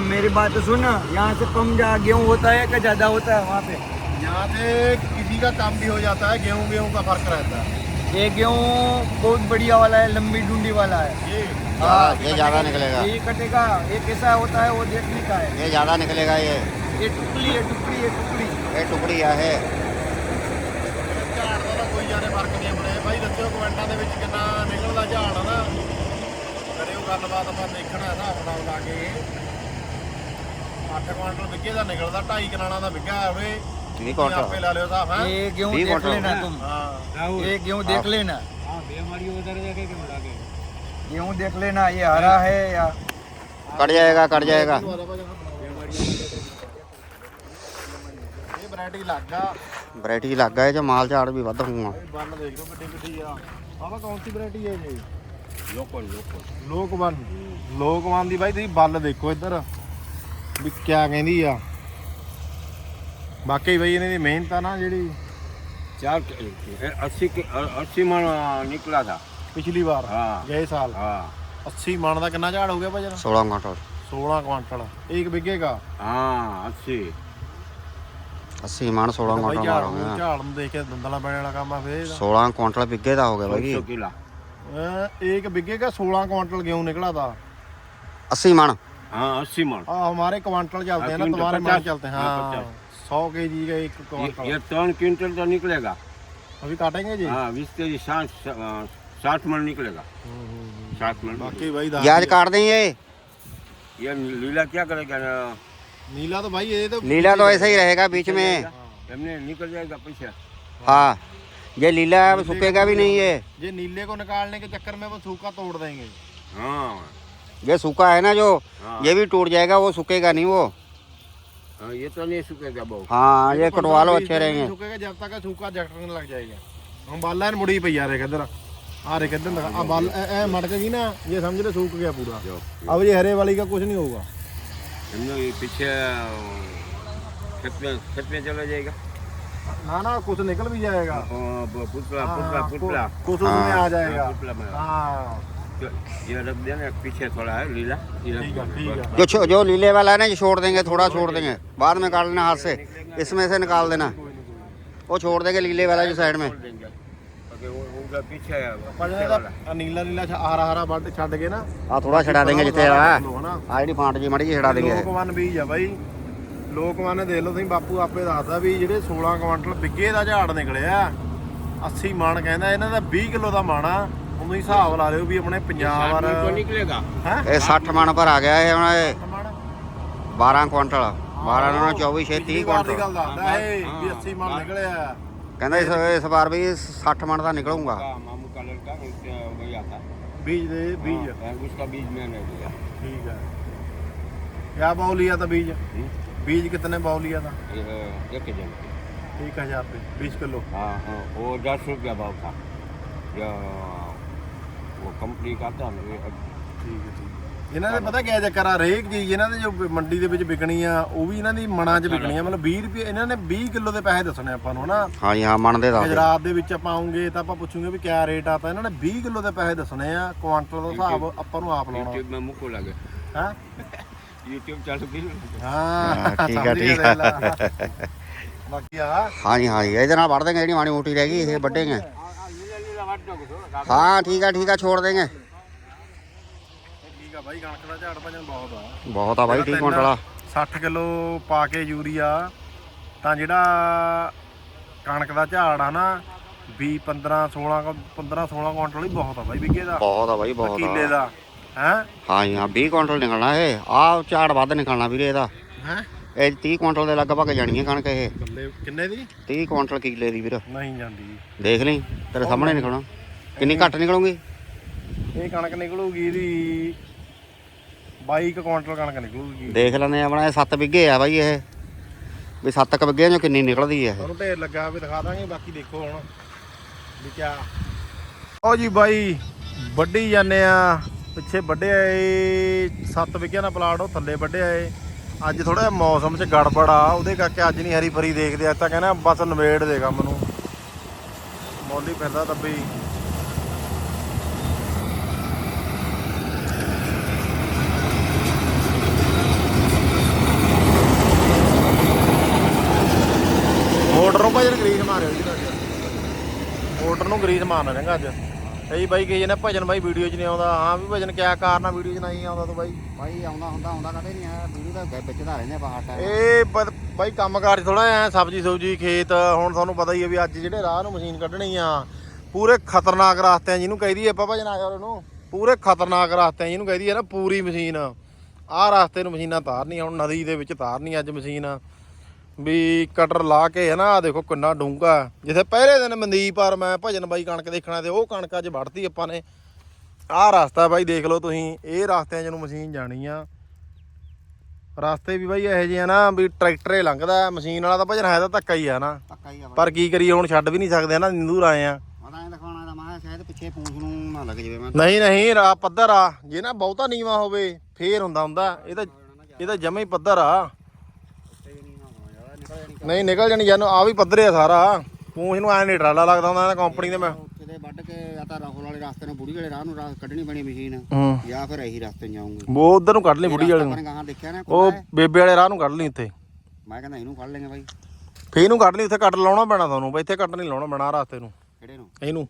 मेरी बात सुन सुनना यहाँ से कम गेहूँ होता है क्या ज़्यादा होता है वहाँ पे यहाँ पे किसी का काम भी हो जाता है गेहूँ गेहूँ का फ़र्क रहता है ये गेहूँ बहुत बढ़िया वाला है लंबी डूंडी वाला है ये हाँ, ये ज्यादा निकलेगा ये कटेगा ये कैसा होता है वो देखने का है ये ज्यादा निकलेगा ये ये टुकड़ी है टुकड़ी है टुकड़ी ये टुकड़ी आ है ਝਾੜ ਦਾ ਤਾਂ ਕੋਈ ਜ਼ਿਆਦਾ ਫਰਕ ਨਹੀਂ ਆਪਣੇ ਭਾਈ ਦੱਸਿਓ ਕਮੈਂਟਾਂ ਦੇ ਵਿੱਚ ਕਿੰਨਾ ਨਿਕਲਦਾ ਝਾੜ ਆ ਨਾ ਕਰਿਓ ਗੱਲਬਾਤ ਆਪਾਂ ਦੇਖਣਾ ਹੈ ਨਾ ਆਪਣਾ ਲਾ ਕੇ 8 ਕੁਆਂਟਲ ਵਿੱਗੇ ਦਾ ਨਿਕਲਦਾ 2.5 ਕਨਾਲਾਂ ਦਾ ਵਿੱਗਾ ਹੋਵੇ नहीं कौन आप पे ला लो साहब हैं ये गेहूं देख कौन लेना तुम हां ये गेहूं देख लेना हां बे हमारी उधर जाके के मिला के गेहूं देख लेना ये हरा है या कट जाएगा कट जाएगा ਮਾਲ ਝਾੜ ਵੀ ਵੱਧ ਹੋਊਗਾ ਬੰਨ ਦੇਖ ਲਓ ਕਿੱਡੀ ਆ ਆਵਾ ਕੌਣ ਸੀ ਵੈਰਾਈਟੀ ਹੈ ਜੀ ਲੋਕਲ ਲੋਕਲ ਲੋਕਵਾਨ ਲੋਕਵਾਨ ਦੀ ਬਾਈ ਤੁਸੀਂ ਬੱਲ ਦੇਖੋ ਇੱਧਰ ਵੀ ਕਿਆ ਕਹਿੰਦੀ ਆ ਬਾਕੀ ਬਈ ਇਹਨਾਂ ਦੀ ਮਿਹਨਤ ਆ ਨਾ ਜਿਹੜੀ चार अस्सी के अस्सी मन निकला था ਪਿਛਲੀ ਵਾਰ हाँ ਗਏ ਸਾਲ हाँ 80 ਮਣ ਦਾ ਕਿੰਨਾ ਝਾੜ ਹੋ ਗਿਆ ਭਾਜਨ 16 ਕੁਇੰਟਲ 16 ਕੁਆਂਟਲ ਇੱਕ ਬਿੱਗੇ ਦਾ हाँ अस्सी 80 ਮਣ 16 ਬਾਈ ਕੁਇੰਟਲ ਝਾੜ ਮਾਰ ਹੋ ਨੂੰ ਗਿਆ ਝਾੜ ਨੂੰ ਦੇਖ ਕੇ ਦੰਦਲਾ ਪੈਣ ਵਾਲਾ ਕੰਮ ਆ ਫੇਰ ਇਹਦਾ। 16 ਕੁਇੰਟਲ ਬਿੱਗੇ ਦਾ ਹੋ ਗਿਆ दो ਬਾਈ सौ किला अ, एक बिघे का 16 क्वांटल गेहूं निकला था 80 ਮਣ हाँ अस्सी मन हाँ हमारे क्वांटल चलते हैं ना क्विंटल तुम्हारे पचास, मन चलते हैं हाँ, हाँ सौ के जी का एक ये- तीन क्विंटल तो निकलेगा। अभी काटेंगे जी? हाँ बीस के जी साठ साठ मन निकलेगा। साठ मन बाकी भाई धान काट देंगे। ये लीला क्या करेगा ना? नीला तो भाई ये तो लीला तो ऐसा ही रहेगा बीच में। हमने निकल जाएगा पीछे। हाँ ये लीला है, अब सूखेगा भी नहीं है। ये नीले को निकालने के चक्कर में वो सूखा तोड़ देंगे। हाँ। ये सूखा है ना जो हाँ। ये भी टूट जाएगा वो सूखेगा नहीं वो। हाँ, ये तो नहीं सूखेगा बहुत हाँ ये कटवा लो अच्छे रहेंगे सूखेगा जब तक सूखा जटने लग जाएगा हम बाला ने मुड़ी पई आ रहे किधर आ रहे किधर आ बाल ए, ए मटक गई ना ये समझ ले सूख गया पूरा जो अब ये हरे वाली का कुछ नहीं होगा हमने ये पीछे खेत में खेत में चला जाएगा ना ना कुछ निकल भी जाएगा हाँ, वो पुतला पुतला हाँ, पुतला कु- कुछ उसमें आ जाएगा हाँ, पुतला में हाँ तो ये रख देना पीछे थोड़ा है लीला ये रख ठीक है देना। ठीक है जो छो- जो लीले वाला है ना ये छोड़ देंगे थोड़ा छोड़ देंगे बाद में काट लेना हाथ से इसमें से निकाल देना वो छोड़ देंगे लीले वाला जो साइड में छोड़ देंगे क्योंकि वो उनका पीछे है वो ਪਰ पीछे ਇਹਦਾ वाला। ਆਹ ਨੀਲਾ ਨੀਲਾ ਛ- ਹਰਾ ਹਰਾ ਵੱਢ ਛੱਡ ਕੇ ਨਾ आ थोड़ा छड़ा देंगे जिथे आ ਲੋ ਹਨਾ ਜਿਹੜੀ ਫਾਂਟ ਜੀ ਮੜੀ ਛੜਾ ਦੇਂਗੇ ਲੋਕਵਨ ਬੀਜ ਆ ਬਾਈ ਲੋਕਵਨ ਦੇਖ ਲਓ ਤੁਸੀਂ ਬਾਪੂ ਆਪੇ ਦੱਸਦਾ ਵੀ ਜਿਹੜੇ 16 ਕੁਇੰਟਲ ਬਿੱਗੇ ਦਾ ਝਾੜ ਨਿਕਲਿਆ 80 ਮਣ ਕਹਿੰਦਾ ਇਹਨਾਂ ਦਾ 20 ਕਿਲੋ ਦਾ ਮਣ ਆ ਉਹਨੂੰ ਹੀ ਹਿਸਾਬ ਲਾ ਲਿਓ ਵੀ ਆਪਣੇ ਪੰਜਾਬ सात ਵਾਰ मन तो निकलेगा ਹੈ ਇਹ 60 ਮਣ ਪਰ ਆ ਗਿਆ ਇਹ ਹੁਣ ਇਹ ਮਣ 12 ਕੁਇੰਟਲ 12 ਨਾਲ 24 6 30 ਪਿਛਲੀ ਵਾਰ ਦੀ ਕੁਇੰਟਲ ਗੱਲ ਦੱਸਦਾ ਇਹ ਵੀ 80 ਮਣ ਨਿਕਲਿਆ ਕਹਿੰਦਾ ਇਸ ਇਸ ਵਾਰ ਵੀ 60 ਮਣ ਦਾ ਨਿਕਲੂਗਾ का मामू का लड़का उससे वही आता ਬੀਜ ਦੇ ਬੀਜ हाँ, उसका बीज मैंने दिया ਠੀਕ है क्या भाव लिया था बीज हम्म, बीज कितने भाव लिया था ये, एक जन एक हजार पे बीस किलो हाँ हाँ वो दस रुपया भाव था ਕੰਪਨੀ ਕਰ ਦਾਂਗੇ ਠੀਕ ਹੈ ਠੀਕ ਇਹਨਾਂ ਦੇ ਪਤਾ ਕਿਆ ਚੱਕਰ ਆ ਰੇਕ ਜੀ ਇਹਨਾਂ ਦੇ ਜੋ ਮੰਡੀ ਦੇ ਵਿੱਚ ਵਿਕਣੀ ਆ ਉਹ ਵੀ ਇਹਨਾਂ ਦੀ ਮਣਾ 'ਚ ਵਿਕਣੀ ਆ। ਮਤਲਬ 20 ਰੁਪਏ ਇਹਨਾਂ ਨੇ 20 ਕਿਲੋ ਦੇ ਪੈਸੇ ਦੱਸਣੇ ਆਪਾਂ ਨੂੰ ਹਨਾ? ਹਾਂ ਜੀ ਹਾਂ ਦੱਸ ਗੁਜਰਾਤ ਦੇ ਵਿੱਚ ਆਪਾਂ ਆਉਂਗੇ ਤਾਂ ਆਪਾਂ ਪੁੱਛੂਗੇ ਵੀ ਕਿਆ ਰੇਟ ਆ ਤਾਂ ਇਹਨਾਂ ਨੇ 20 ਕਿਲੋ ਦੇ ਪੈਸੇ ਦੱਸਣੇ ਆ ਕੁਆਂਟਲ ਦਾ ਹਿਸਾਬ ਆਪਾਂ ਨੂੰ ਆਪ ਲਾਉਣਾ। YouTube ਮੈਂ ਮੁੱਕੋ ਲੱਗ ਹਾਂ? YouTube ਚੱਲ ਗਈ ਹਾਂ ਠੀਕ ਆ ਠੀਕ ਆ। ਬਾਕੀ ਆ ਹਾਂ ਜੀ ਇਹਦੇ ਨਾਲ ਵੜ ਜਿਹੜੀ ਮਾਣੀ ਮੋਟੀ ਰਹਿ ਗਈ ਇਹ ਵੱਡੇਗੇ ਹਾਂ ਠੀਕ ਆ ਠੀਕ ਆ ਛੋੜ ਦੇंगे ਠੀਕ ਆ ਬਾਈ ਕਣਕ ਦਾ ਝਾੜ ਭਜਨ ਬਹੁਤ ਆ। ਬਹੁਤ ਆ ਬਾਈ 30 ਕੁਇੰਟਲ ਆ। 60 ਕਿਲੋ ਪਾ ਕੇ ਯੂਰੀਆ ਤਾਂ ਜਿਹੜਾ ਕਣਕ ਦਾ ਝਾੜ ਆ ਨਾ ਵੀ 15 16 ਕੁ- 15 16 ਕੁਇੰਟਲ ਹੀ ਬਹੁਤ ਆ ਬਾਈ ਵਿਗੇ ਦਾ। ਬਹੁਤ ਆ ਬਾਈ ਬਹੁਤ ਕਿੱਲੇ ਆ ਦਾ ਹੈ? ਹਾਂ ਹਾਂ 20 ਕੁਇੰਟਲ ਨਿਕਲਣਾ ਇਹ। ਆ ਝਾੜ ਵੱਧ ਨਿਕਲਣਾ ਵੀਰੇ ਇਹਦਾ। ਹੈ? ਇਹ 30 ਕੁਇੰਟਲ ਦੇ ਲਗਭਗ ਜਾਣੀ ਹੈ ਕਣਕ ਇਹ। ਕਿੱਲੇ ਕਿੰਨੇ ਦੀ? 30 ਕੁਇੰਟਲ ਕਿੱਲੇ ਦੀ ਵੀਰ। ਨਹੀਂ ਜਾਂਦੀ। ਦੇਖ ਲਈ ਤੇਰੇ ਸਾਹਮਣੇ ਨਿਕਲਣਾ। ਕਿੰਨੀ ਘੱਟ ਨਿਕਲੂਗੀ? ਇਹ ਕਣਕ ਨਿਕਲੂਗੀ ਇਹਦੀ 22 ਕੁ ਕੁਇੰਟਲ ਕਣਕ ਨਿਕਲੂਗੀ। ਦੇਖ ਲੈਂਦੇ ਆ ਆਪਣਾ ਇਹ 7 ਵਿੱਗੇ ਆ ਬਾਈ ਇਹ। ਵੀ 7 ਕ ਵਿੱਗਿਆਂ ਚੋਂ ਕਿੰਨੀ ਨਿਕਲਦੀ ਹੈ ਇਹ। ਤੁਹਾਨੂੰ ਢੇਰ ਲੱਗਾ ਵੀ ਦਿਖਾ ਦਾਂਗੇ ਬਾਕੀ ਦੇਖੋ ਹੁਣ ਵੀ ਕਿਆ। ਉਹ ਜੀ ਬਾਈ ਵੱਢੀ ਜਾਂਦੇ ਆ ਪਿੱਛੇ ਵੱਢਿਆ ਏ 7 ਵਿਕਿਆ ਦਾ ਪਲਾਟ ਉਹ ਥੱਲੇ ਵੱਢਿਆ ਏ। ਅੱਜ ਥੋੜਾ ਮੌਸਮ 'ਚ ਗੜਬੜ ਆ, ਉਹਦੇ ਕਰਕੇ ਅੱਜ ਨਹੀਂ ਹਰੀ ਭਰੀ ਦੇਖਦੇ ਆ ਤਾਂ ਕਹਿੰਦਾ ਬਸ ਨਵੇੜ ਦੇ ਕੰਮ ਨੂੰ। ਮੌਲੀ ਫਿਰਦਾ ਦੱਬੀ ਮੋਟਰ ਨੂੰ ਭਾਜਨ ਗਰੀਸ ਮਾਰਿਓ ਜੀ ਮੋਟਰ ਨੂੰ ਗਰੀਸ ਮਾਰਨਾ ਚੰਗਾ ਅੱਜ। ਕਈ ਬਾਈ ਕਹੀ ਨੇ ਭਜਨ ਬਾਈ ਵੀਡੀਓ 'ਚ ਨਹੀਂ ਆਉਂਦਾ। ਹਾਂ ਵੀ ਭਜਨ ਕਿਆ ਕਾਰਨ ਆ ਵੀਡੀਓ 'ਚ ਨਹੀਂ ਆਉਂਦਾ ਤੂੰ ਬਾਈ। ਬਾਈ ਆਉਂਦਾ ਹੁੰਦਾ ਆਉਂਦਾ ਕਦੇ ਨਹੀਂ ਆਇਆ ਵੀਡੀਓ ਦਾ ਵਿੱਚ ਦਾ ਰਹਿੰਦੇ ਬਾਹਰ ਟਾਈਮ ਇਹ ਬ- ਬਾਈ ਕੰਮਕਾਰ ਥੋੜਾ ਐ ਸਬਜੀ ਸੁਬਜੀ ਖੇਤ ਹੁਣ ਤੁਹਾਨੂੰ ਪਤਾ ਹੀ ਹੈ ਵੀ ਅੱਜ ਜਿਹੜੇ ਰਾਹ ਨੂੰ ਮਸ਼ੀਨ ਕੱਢਣੀ ਆ ਪੂਰੇ ਖਤਰਨਾਕ ਰਸਤੇ ਆ ਜਿਹਨੂੰ ਕਹਦੀ ਆਪਾਂ ਭਜਨ ਆ ਜਾ ਉਹਨੂੰ। ਪੂਰੇ ਖਤਰਨਾਕ ਰਸਤੇ ਆ ਜਿਹਨੂੰ ਕਹਦੀ ਹੈ ਨਾ ਪੂਰੀ ਮਸ਼ੀਨ। ਆਹ ਰਸਤੇ ਨੂੰ ਮਸ਼ੀਨਾਂ ਤਾਰਨੀਆਂ ਹੁਣ ਨਦੀ ਦੇ ਵਿੱਚ ਤਾਰਨੀ ਅੱਜ ਮਸ਼ੀਨ। ਵੀ ਕਟਰ ਲਾ ਕੇ ਹੈ ਨਾ ਆ ਦੇਖੋ ਕਿੰਨਾ ਡੂੰਘਾ ਜਿੱਥੇ ਪਹਿਲੇ ਦਿਨ ਮਨਦੀਪ ਪਰ ਮੈਂ ਭਜਨ ਬਾਈ ਕਣਕ ਦੇਖਣਾ ਤੇ ਉਹ ਕਣਕ ਅੱਜ ਵੜਤੀ ਆਪਾਂ ਨੇ। ਆਹ ਰਸਤਾ ਬਾਈ ਦੇਖ ਲਓ ਤੁਸੀਂ ਇਹ ਰਸਤਿਆਂ 'ਚ ਨੂੰ ਮਸ਼ੀਨ ਜਾਣੀ ਆ। ਰਸਤੇ ਵੀ ਬਾਈ ਇਹੋ ਜਿਹੇ ਆ ਨਾ ਵੀ ਟਰੈਕਟਰੇ ਲੰਘਦਾ ਮਸ਼ੀਨ ਵਾਲਾ ਤਾਂ ਭਜਨ ਹੈ ਤਾਂ ਧੱਕਾ ਹੀ ਆ ਨਾ। ਹੀ ਆ ਪਰ ਕੀ ਕਰੀਏ ਹੁਣ ਛੱਡ ਵੀ ਨਹੀਂ ਸਕਦੇ ਨਾ ਨਿੰਦੂਰ ਆਏ ਆ। ਪਤਾ ਨਹੀਂ ਦਿਖਾਉਣਾ ਦਾ ਮੈਂ ਸ਼ਾਇਦ ਪਿੱਛੇ ਪੂੰਛ ਨੂੰ ਨਾ ਲੱਗ ਜਾਵੇ ਮੈਂ ਨਹੀਂ ਨਹੀਂ ਰਾ ਪੱਧਰ ਆ। ਜੇ ਨਾ ਬਹੁਤਾ ਨੀਵਾ ਹੋਵੇ ਫੇਰ ਹੁੰਦਾ ਹੁੰਦਾ। ਇਹ ਤਾਂ ਇਹ ਤਾਂ ਜਮੇ ਹੀ ਪੱਧਰ ਆ। ਨਹੀਂ ਨਿਕਲ ਜਾਣੀ ਜਾਨੂੰ ਆ ਵੀ ਪੱਧਰ ਆ ਸਾਰਾ। ਪੂੰਛ ਨੂੰ ਐ ਨਹੀਂ ਟਰਾਲਾ ਲੱਗਦਾ ਹੁੰਦਾ ਕੰਪਨੀ ਦੇ ਮੈਂ ਉੱਥੇ ਦੇ ਵੱਢ ਕੇ ਆ ਤਾਂ ਰਾਹੁਲ ਵਾਲੇ ਰਸਤੇ ਨੂੰ ਬੁੜੀ ਵਾਲੇ ਰਾਹ ਨੂੰ ਰਾਹ ਕੱਢਣੀ ਪੈਣੀ ਮਸ਼ੀਨ ਹੂੰ। ਜਾਂ ਫਿਰ ਇਹੀ ਰਸਤੇ ਜਾਊਂਗੇ। ਉਹ ਉਧਰ ਨੂੰ ਕੱਢ ਲਈ ਬੁੜੀ ਵਾਲੇ ਨੂੰ। ਗਾਹਾਂ ਦੇਖਿਆ ਨਾ ਉਹ ਬੇਬੇ ਵਾਲੇ ਰਾਹ ਨੂੰ ਕੱਢ ਲਈ ਇੱਥੇ। ਮੈਂ ਕਹਿੰਦਾ ਇਹਨੂੰ ਕੱਢ ਲੈਂਗੇ ਬਾਈ। ਫੇਰ ਇਹਨੂੰ ਕੱਢ ਲਈ ਉੱਥੇ ਕੱਟ ਲਾਉਣਾ ਪੈਣਾ ਤੁਹਾਨੂੰ ਬਈ ਇੱਥੇ ਕੱਟ ਨਹੀਂ ਲਾਉਣਾ ਪੈਣਾ ਰਸਤੇ ਨੂੰ। ਕਿਹੜੇ ਨੂੰ? ਇਹਨੂੰ।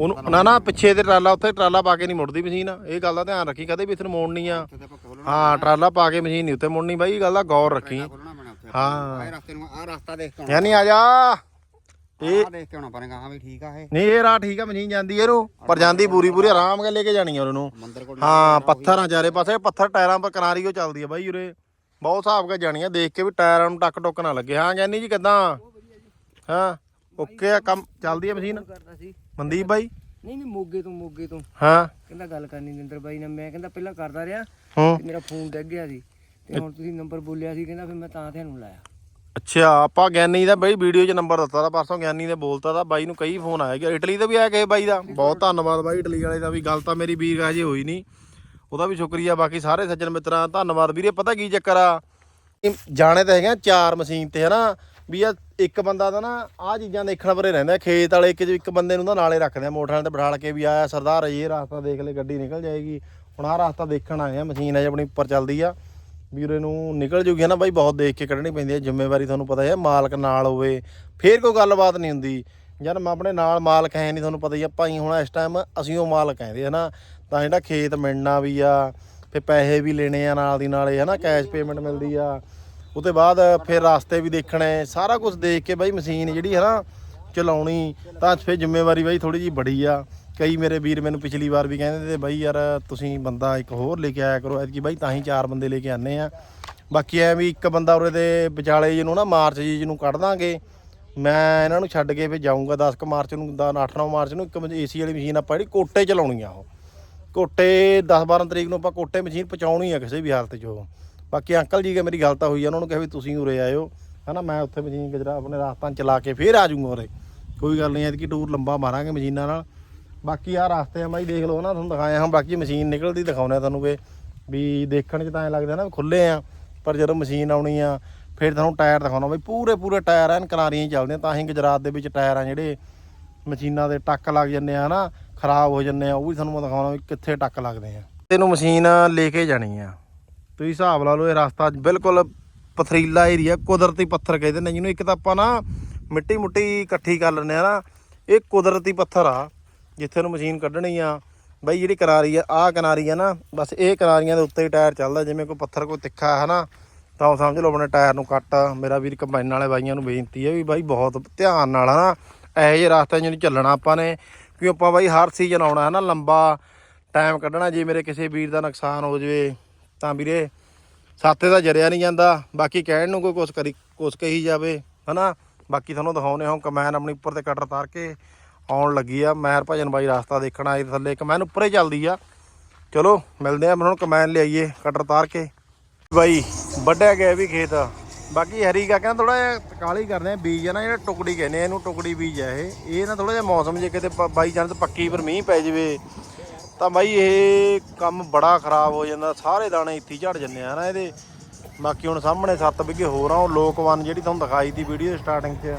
ਉਹਨੂੰ ਨਾ ਨਾ ਪਿੱਛੇ ਤੇ ਟਰਾਲਾ ਉੱਥੇ ਟਰਾਲਾ ਪਾ ਕੇ ਨਹੀਂ ਮੁੜਦੀ ਮਸ਼ੀਨ ਇਹ ਗੱਲ ਦਾ ਧਿਆਨ ਰੱਖੀ ਕਦੇ ਵੀ ਇੱਥੇ ਨੂੰ ਮੋੜਨੀ ਆ। ਉੱਥੇ ਤੇ ਹਾਂ ਟਰਾਲਾ ਪਾ ਕੇ ਮਸ਼ੀਨ ਨਹੀਂ ਉੱਤੇ ਮੁੜਨੀ। ਬਾਈ ਇਹ ਗੱਲ ਦਾ ਗੌਰ ਰੱਖੀ। ਉੱਥੇ ਹਾਂ। ਆਹ ਰਸਤੇ ਨੂੰ ਆਹ ਰਸਤਾ ਦੇਖ ਕੇ ਯਾਨੀ ਆ ਜਾ। ਇਹ ਆਹ ਦੇਖ ਕੇ ਆਉਣਾ ਪੜੇਗਾ ਹਾਂ ਵੀ ਠੀਕ ਆ ਇਹ। ਨਹੀਂ ਇਹ ਰਾਹ ਠੀਕ ਆ ਮਸ਼ੀਨ ਜਾਂਦੀ ਇਹਨੂੰ। ਪਰ ਜਾਂਦੀ ਪੂਰੀ ਪੂਰੀ ਆਰਾਮ ਨਾਲ ਲੈ ਕੇ ਜਾਣੀ ਆ ਉਹਨੂੰ। ਮੰਦਰ ਕੋਲ ਹਾਂ ਪੱਥਰਾਂ ਚਾਰੇ ਪਾਸੇ ਪੱਥਰ ਟਾਇਰਾਂ ਪਰ ਕਿਨਾਰੀ ਉਹ ਚੱਲਦੀ ਆ ਬਾਈ ਉਰੇ। ਬਹੁਤ ਹਿਸਾਬ ਕੇ ਜਾਣੀ ਆ ਦੇਖ ਕੇ ਵੀ ਟਾਇਰਾਂ ਨੂੰ ਟੱਕ ਟੁੱਕ ਨਾ ਲੱਗੇ। ਹਾਂ ਗਿਆਨੀ ਜੀ ਕਿਦਾਂ? ਹਾਂ ਓਕੇ ਆ ਕੰਮ ਚੱਲਦੀ ਆ ਮਸ਼ੀਨ। ਕਰਦਾ ਸੀ। ਮਨਦੀਪ ਬਾਈ? ਨਹੀਂ ਨਹੀਂ ਮੋਗੇ ਤੋਂ ਮੋਗੇ ਤੋਂ। ਹਾਂ। ਕਹਿੰਦਾ ਗੱਲ ਕਰਨੀ ਨਿੰਦਰ ਬਾਈ ਨਾਲ। ਮੈਂ ਕਹਿੰਦਾ ਪਹਿਲਾਂ ਕਰਦਾ ਰਿਹਾ ਹੂੰ। ਮੇਰਾ ਫੋਨ ਡਿੱਗ ਗਿਆ ਸੀ। ਤੇ ਹੁਣ ਤੁਸੀਂ ਨੰਬਰ ਬੋਲਿਆ ਸੀ ਕਹਿੰਦਾ ਫਿਰ ਮੈਂ ਤਾਂ ਤੁਹਾਨੂੰ ਲਾਇਆ। ਅੱਛਾ ਆਪਾਂ ਗਿਆਨੀ ਦਾ ਬਾਈ ਵੀਡੀਓ 'ਚ ਨੰਬਰ ਦਿੱਤਾ ਦਾ ਪਰਸੋਂ ਗਿਆਨੀ ਨੇ ਬੋਲਤਾ ਦਾ ਬਾਈ ਨੂੰ ਕਈ ਫੋਨ ਆਇਆ ਗਿਆ। ਇਟਲੀ ਦਾ ਵੀ ਆਇਆ ਕਿਸੇ ਬਾਈ ਦਾ? ਬਹੁਤ ਧੰਨਵਾਦ ਬਾਈ ਇਟਲੀ ਵਾਲੇ ਦਾ ਵੀ ਗੱਲ ਤਾਂ ਮੇਰੀ ਵੀਰ ਹਜੇ ਹੋਈ ਨਹੀਂ। ਉਹਦਾ ਵੀ ਸ਼ੁਕਰੀਆ ਬਾਕੀ ਸਾਰੇ ਸੱਜਣ ਮਿੱਤਰਾਂ ਦਾ ਧੰਨਵਾਦ। ਵੀਰੇ ਪਤਾ ਕੀ ਚੱਕਰ ਆ? ਜਾਣੇ ਤਾਂ ਹੈਗਾ ਚਾਰ ਮਸ਼ੀਨ ਤੇ ਹਨਾ? ਵੀ ਆ ਇੱਕ ਬੰਦਾ ਤਾਂ ਨਾ ਆ ਚੀਜ਼ਾਂ ਦੇਖਣ ਪਰੇ ਰਹਿੰਦਾ ਖੇਤ ਵਾਲੇ ਇੱਕ ਇੱਕ ਬੰਦੇ ਨੂੰ ਤਾਂ ਨਾਲੇ ਰੱਖਦੇ ਆ ਮੋਟਰਸਾਈਕਲ ਤੇ ਬਿਠਾਲ ਕੇ ਵੀ ਆਇਆ ਸਰਦਾਰ ਇਹ ਰਸਤਾ ਦੇਖ ਲੈ ਗੱਡੀ ਨਿਕਲ ਜਾਏਗੀ। ਹੁਣ ਆਹ ਰਸਤਾ ਦੇਖਣ ਆਏ ਆ ਮਸ਼ੀਨ ਹੈ ਆਪਣੀ ਉੱਪਰ ਚੱਲਦੀ ਆ। ਵੀਰੇ ਨੂੰ ਨਿਕਲ ਜੂਗੀ ਨਾ ਬਾਈ, ਬਹੁਤ ਦੇਖ ਕੇ ਕੱਢਣੀ ਪੈਂਦੀ ਹੈ, ਜ਼ਿੰਮੇਵਾਰੀ ਤੁਹਾਨੂੰ ਪਤਾ ਹੈ ਮਾਲਕ ਨਾਲ ਹੋਵੇ, ਫੇਰ ਕੋਈ ਗੱਲਬਾਤ ਨਹੀਂ ਹੁੰਦੀ। ਯਾਰ ਮੈਂ ਆਪਣੇ ਨਾਲ ਮਾਲਕ ਹੈ ਨਹੀਂ, ਤੁਹਾਨੂੰ ਪਤਾ ਹੀ ਆ ਭਾਈ ਹੁਣ ਇਸ ਟਾਈਮ ਅਸੀਂ ਉਹ ਮਾਲਕ ਕਹਿੰਦੇ ਹਨਾ, ਤਾਂ ਜਿਹੜਾ ਖੇਤ ਮਿਲਣਾ ਵੀ ਆ ਫੇ ਪੈਸੇ ਵੀ ਲੈਣੇ ਆ ਨਾਲ ਦੀ ਨਾਲੇ ਹਨਾ ਕੈਸ਼ ਪੇਮੈਂਟ ਮਿਲਦੀ ਆ, ਉਹਦੇ ਬਾਅਦ ਫਿਰ ਰਾਸਤੇ ਵੀ ਦੇਖਣੇ, ਸਾਰਾ ਕੁਝ ਦੇਖ ਕੇ ਬਾਈ ਮਸ਼ੀਨ ਜਿਹੜੀ ਹੈ ਨਾ ਚਲਾਉਣੀ, ਤਾਂ ਫਿਰ ਜ਼ਿੰਮੇਵਾਰੀ ਬਾਈ ਥੋੜੀ ਜੀ ਬੜੀ ਆ। ਕਈ ਮੇਰੇ ਵੀਰ ਮੈਨੂੰ ਪਿਛਲੀ ਵਾਰ ਵੀ ਕਹਿੰਦੇ ਤੇ ਬਾਈ ਯਾਰ ਤੁਸੀਂ ਬੰਦਾ ਇੱਕ ਹੋਰ ਲੈ ਕੇ ਆਇਆ ਕਰੋ, ਐਤਕੀ ਬਾਈ ਤਾਂ ਹੀ ਚਾਰ ਬੰਦੇ ਲੈ ਕੇ ਆਨੇ ਆ। ਬਾਕੀ ਐ ਵੀ ਇੱਕ ਬੰਦਾ ਉਰੇ ਦੇ ਵਿਚਾਲੇ ਜਿਹਨੂੰ ਨਾ ਮਾਰਚ ਜੀ ਜਿਹਨੂੰ ਕੱਢ ਦਾਂਗੇ। ਮੈਂ ਇਹਨਾਂ ਨੂੰ ਛੱਡ ਕੇ ਫੇ ਜਾਊਂਗਾ 10 ਕੁ ਮਾਰਚ ਨੂੰ 8-9 ਮਾਰਚ ਨੂੰ ਇੱਕ ਏਸੀ ਵਾਲੀ ਮਸ਼ੀਨ ਆਪਾਂ ਜਿਹੜੀ ਕੋਟੇ ਚਲਾਉਣੀ ਆ ਉਹ। ਕੋਟੇ 10-12 ਤਰੀਕ ਨੂੰ ਆਪਾਂ ਕੋਟੇ ਮਸ਼ੀਨ ਪਹੁੰਚਾਉਣੀ ਆ ਕਿਸੇ ਵੀ ਹਾਲਤ 'ਚ ਉਹ। ਬਾਕੀ ਅੰਕਲ ਜੀ ਕੇ ਮੇਰੀ ਗੱਲ ਤਾਂ ਹੋਈ ਆ, ਉਹਨਾਂ ਨੂੰ ਕਿਹਾ ਵੀ ਤੁਸੀਂ ਉਰੇ ਆਇਓ। ਹਨਾ, ਮੈਂ ਉੱਥੇ ਮਸ਼ੀਨ ਗਜਰਾ ਆਪਣੇ ਰਾਸਤਾਂ ਚਲਾ ਕੇ ਫੇਰ ਆ ਜਾਊਂਗਾ ਉਰੇ। ਕੋਈ ਗੱਲ ਨਹੀਂ, ਐਤਕੀ ਟੂਰ ਲੰਬਾ ਮਾਰਾਂਗੇ ਮਸ਼ੀਨਾਂ ਨਾਲ। ਬਾਕੀ ਆ ਰਸਤੇ ਆ ਬਾਈ, ਦੇਖ ਲਓ ਨਾ, ਤੁਹਾਨੂੰ ਦਿਖਾਇਆ ਹਾਂ ਬਾਕੀ ਮਸ਼ੀਨ ਨਿਕਲਦੀ ਦਿਖਾਉਣਾ ਤੁਹਾਨੂੰ ਕਿ ਵੀ ਦੇਖਣ 'ਚ ਤਾਂ ਐ ਲੱਗਦਾ ਨਾ ਖੁੱਲੇ ਆ, ਪਰ ਜਦੋਂ ਮਸ਼ੀਨ ਆਉਣੀ ਆ, ਫਿਰ ਤੁਹਾਨੂੰ ਟਾਇਰ ਦਿਖਾਉਣਾ, ਬਈ ਪੂਰੇ ਪੂਰੇ ਟਾਇਰ ਐਨ ਕਿਨਾਰੀਆਂ ਹੀ ਚੱਲਦੇ ਤਾਂ ਹੀ ਗੁਜਰਾਤ ਦੇ ਵਿੱਚ ਟਾਇਰ ਆ ਜਿਹੜੇ ਮਸ਼ੀਨਾਂ ਦੇ ਟੱਕ ਲੱਗ ਜੰਨੇ ਆ ਨਾ, ਖਰਾਬ ਹੋ ਜੰਨੇ ਆ, ਉਹ ਵੀ ਤੁਹਾਨੂੰ ਮੈਂ ਦਿਖਾਉਣਾ ਵੀ ਕਿੱਥੇ ਟੱਕ ਲੱਗਦੇ ਆ। ਤੈਨੂੰ ਮਸ਼ੀਨ ਲੈ ਕੇ ਜਾਣੀ ਆ। ਤੁਸੀਂ ਹਿਸਾਬ ਲਾ ਲਓ ਇਹ ਰਸਤਾ ਬਿਲਕੁਲ ਪਥਰੀਲਾ ਏਰੀਆ, ਕੁਦਰਤੀ ਪੱਥਰ ਕਹਿੰਦੇ ਨੇ, ਜਿਹਨੂੰ ਇੱਕ ਤਾਂ ਆਪਾਂ ਨਾ ਮਿੱਟੀ ਮੁੱਟੀ ਇਕੱਠੀ ਕਰ ਲੈਂਦੇ ਆ ਨਾ, ਇਹ ਕੁਦਰਤੀ ਪੱਥਰ ਆ। ਜਿੱਥੇ ਨੂੰ ਮਸ਼ੀਨ ਕੱਢਣੀ ਆ, ਬਈ ਜਿਹੜੀ ਕਿਨਾਰੀ ਆ, ਆਹ ਕਿਨਾਰੀ ਆ ਨਾ, ਬਸ ਇਹ ਕਿਨਾਰੀਆਂ ਦੇ ਉੱਤੇ ਹੀ ਟਾਇਰ ਚੱਲਦਾ, ਜਿਵੇਂ ਕੋਈ ਪੱਥਰ, ਕੋਈ ਤਿੱਖਾ ਹੈ ਨਾ ਤਾਂ ਉਹ ਸਮਝ ਲਓ ਆਪਣੇ ਟਾਇਰ ਨੂੰ ਕੱਟ, ਮੇਰਾ ਵੀਰ ਕੰਬਾਈਨ ਵਾਲੇ ਬਾਈਆਂ ਨੂੰ ਬੇਨਤੀ ਹੈ ਵੀ ਬਾਈ ਬਹੁਤ ਧਿਆਨ ਨਾਲ, ਹਨਾ? ਇਹੋ ਜਿਹੇ ਰਸਤੇ ਜਿਹਨੂੰ ਚੱਲਣਾ ਆਪਾਂ ਨੇ, ਕਿਉਂ ਆਪਾਂ ਬਾਈ ਹਰ ਸੀਜ਼ਨ ਆਉਣਾ ਹੈ ਨਾ ਲੰਬਾ ਟਾਈਮ ਕੱਢਣਾ, ਜੇ ਮੇਰੇ ਕਿਸੇ ਵੀਰ ਦਾ ਨੁਕਸਾਨ ਹੋ ਜਾਵੇ, ਤਾਂ ਵੀਰੇ ਸਾਤੇ ਦਾ ਜਰਿਆ ਨਹੀਂ ਜਾਂਦਾ, ਬਾਕੀ ਕਹਿਣ ਨੂੰ ਕੋਈ ਕੁਛ ਕਰੀ, ਕੁਛ ਕਹੀ ਜਾਵੇ, ਹਨਾ? ਬਾਕੀ ਤੁਹਾਨੂੰ ਦਿਖਾਉਨੇ ਹਾਂ ਕਮੈਨ ਆਪਣੀ ਉੱਪਰ ਤੇ ਕਟਰ ਤਾਰ ਕੇ ਆਉਣ ਲੱਗੀ ਆ। ਮਹਿਰ ਭਜਨ ਬਾਈ ਰਸਤਾ ਦੇਖਣ ਆਏ ਥੱਲੇ। ਕਮੈਨ ਉੱਪਰੇ ਚੱਲਦੀ ਆ। ਚਲੋ, ਮਿਲਦੇ ਆ। ਹੁਣ ਕਮੈਨ ਲਿਆਈਏ, ਕਟਰ ਤਾਰ ਕੇ। ਬਾਈ, ਵੱਢਿਆ ਗਿਆ ਵੀ ਖੇਤ। ਬਾਕੀ ਹਰੀ ਕਾ ਕਹਿੰਦਾ ਥੋੜਾ ਜਿਹਾ ਕਾਲੀ ਕਰਦੇ ਆ। ਬੀਜ ਆ ਨਾ, ਜਿਹੜਾ ਟੁਕੜੀ ਕਹਿੰਦੇ ਆ, ਇਹਨੂੰ ਟੁਕੜੀ ਬੀਜ ਆ ਇਹ। ਇਹ ਨਾ ਥੋੜਾ ਜਿਹਾ ਮੌਸਮ ਜੇ ਕਿਤੇ ਪ- ਬਾਈ ਚਾਂਸ ਪੱਕੀ ਪਰ ਮੀਂਹ ਪੈ ਜਾਵੇ। ਤਾਂ ਬਾਈ ਇਹ ਕੰਮ ਬੜਾ ਖਰਾਬ ਹੋ ਜਾਂਦਾ। ਸਾਰੇ ਦਾਣੇ ਇੱਥੇ ਝੜ ਜੰਨੇ ਆ ਨਾ ਇਹਦੇ। ਬਾਕੀ ਹੁਣ ਸਾਹਮਣੇ 7 ਵਿਗੇ ਹੋਰ ਆ। ਉਹ ਲੋਕਵਨ ਜਿਹੜੀ ਤੁਹਾਨੂੰ ਦਿਖਾਈ ਦੀ ਵੀਡੀਓ ਸਟਾਰਟਿੰਗ 'ਚ।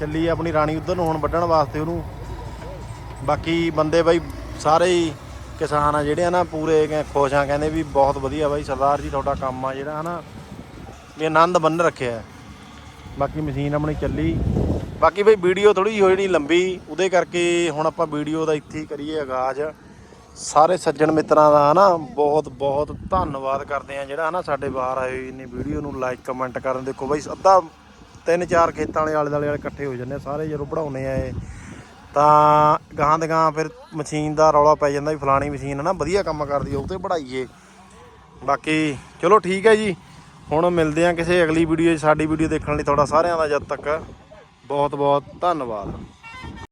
ਚੱਲੀ ਆ ਆਪਣੀ ਰਾਣੀ ਉਧਰ ਨੂੰ, ਹੁਣ ਵੱਢਣ ਵਾਸਤੇ ਉਹਨੂੰ। ਬਾਕੀ ਬੰਦੇ ਬਾਈ, ਸਾਰੇ ਹੀ ਕਿਸਾਨ ਆ ਜਿਹੜੇ ਆ ਨਾ, ਪੂਰੇ ਕ- ਖੁਸ਼ ਆ, ਕਹਿੰਦੇ ਵੀ ਬਹੁਤ ਵਧੀਆ ਬਾਈ, ਸਰਦਾਰ ਜੀ ਤੁਹਾਡਾ ਕੰਮ ਆ ਜਿਹੜਾ, ਹਨਾ। ਵੀ ਆਨੰਦ ਬੰਨ ਰੱਖਿਆ। ਬਾਕੀ ਮਸ਼ੀਨ ਆਪਣੀ ਚੱਲੀ। ਬਾਕੀ ਬਈ, ਵੀਡੀਓ ਥੋੜੀ ਜਿਹੀ ਹੋਈ ਲੰਬੀ, ਉਹਦੇ ਕਰਕੇ ਹੁਣ ਆਪਾਂ ਵੀਡੀਓ ਦਾ ਇੱਥੇ ਹੀ ਕਰੀਏ ਆਗਾਜ਼। ਸਾਰੇ ਸੱਜਣ ਮਿੱਤਰਾਂ ਦਾ, ਹਨਾ, ਬਹੁਤ ਬਹੁਤ ਧੰਨਵਾਦ ਕਰਦੇ ਆ ਜਿਹੜਾ, ਹਨਾ, ਸਾਡੇ ਬਾਹਰ ਆਏ ਹੋਏ ਨੇ। ਵੀਡੀਓ ਨੂੰ ਲਾਈਕ ਕਮੈਂਟ ਕਰਨ ਦੇਖੋ ਬਈ ਅੱਧਾ ਤਿੰਨ ਚਾਰ ਖੇਤਾਂ ਵਾਲੇ ਆਲੇ ਦੁਆਲੇ ਵਾਲੇ ਇਕੱਠੇ ਹੋ ਜਾਂਦੇ ਸਾਰੇ ਜਦੋਂ ਪੜਾਉਨੇ ਆ ਇਹ, ਤਾਂ ਗਾਂ ਦੇ ਗਾਂ ਫਿਰ ਮਸ਼ੀਨ ਦਾ ਰੌਲਾ ਪੈ ਜਾਂਦਾ ਵੀ ਫਲਾਣੀ ਮਸ਼ੀਨ ਹੈ ਨਾ, ਵਧੀਆ ਕੰਮ ਕਰਦੀ ਉਹ ਤੇ ਪੜਾਈਏ ਬਾਕੀ ਚਲੋ ਠੀਕ ਹੈ ਜੀ, ਹੁਣ ਮਿਲਦੇ ਆ ਕਿਸੇ ਅਗਲੀ ਵੀਡੀਓ 'ਚ, ਸਾਡੀ ਵੀਡੀਓ ਦੇਖਣ ਲਈ ਤੁਹਾਡਾ ਸਾਰਿਆਂ ਦਾ ਜਦ ਤੱਕ ਬਹੁਤ ਬਹੁਤ ਧੰਨਵਾਦ।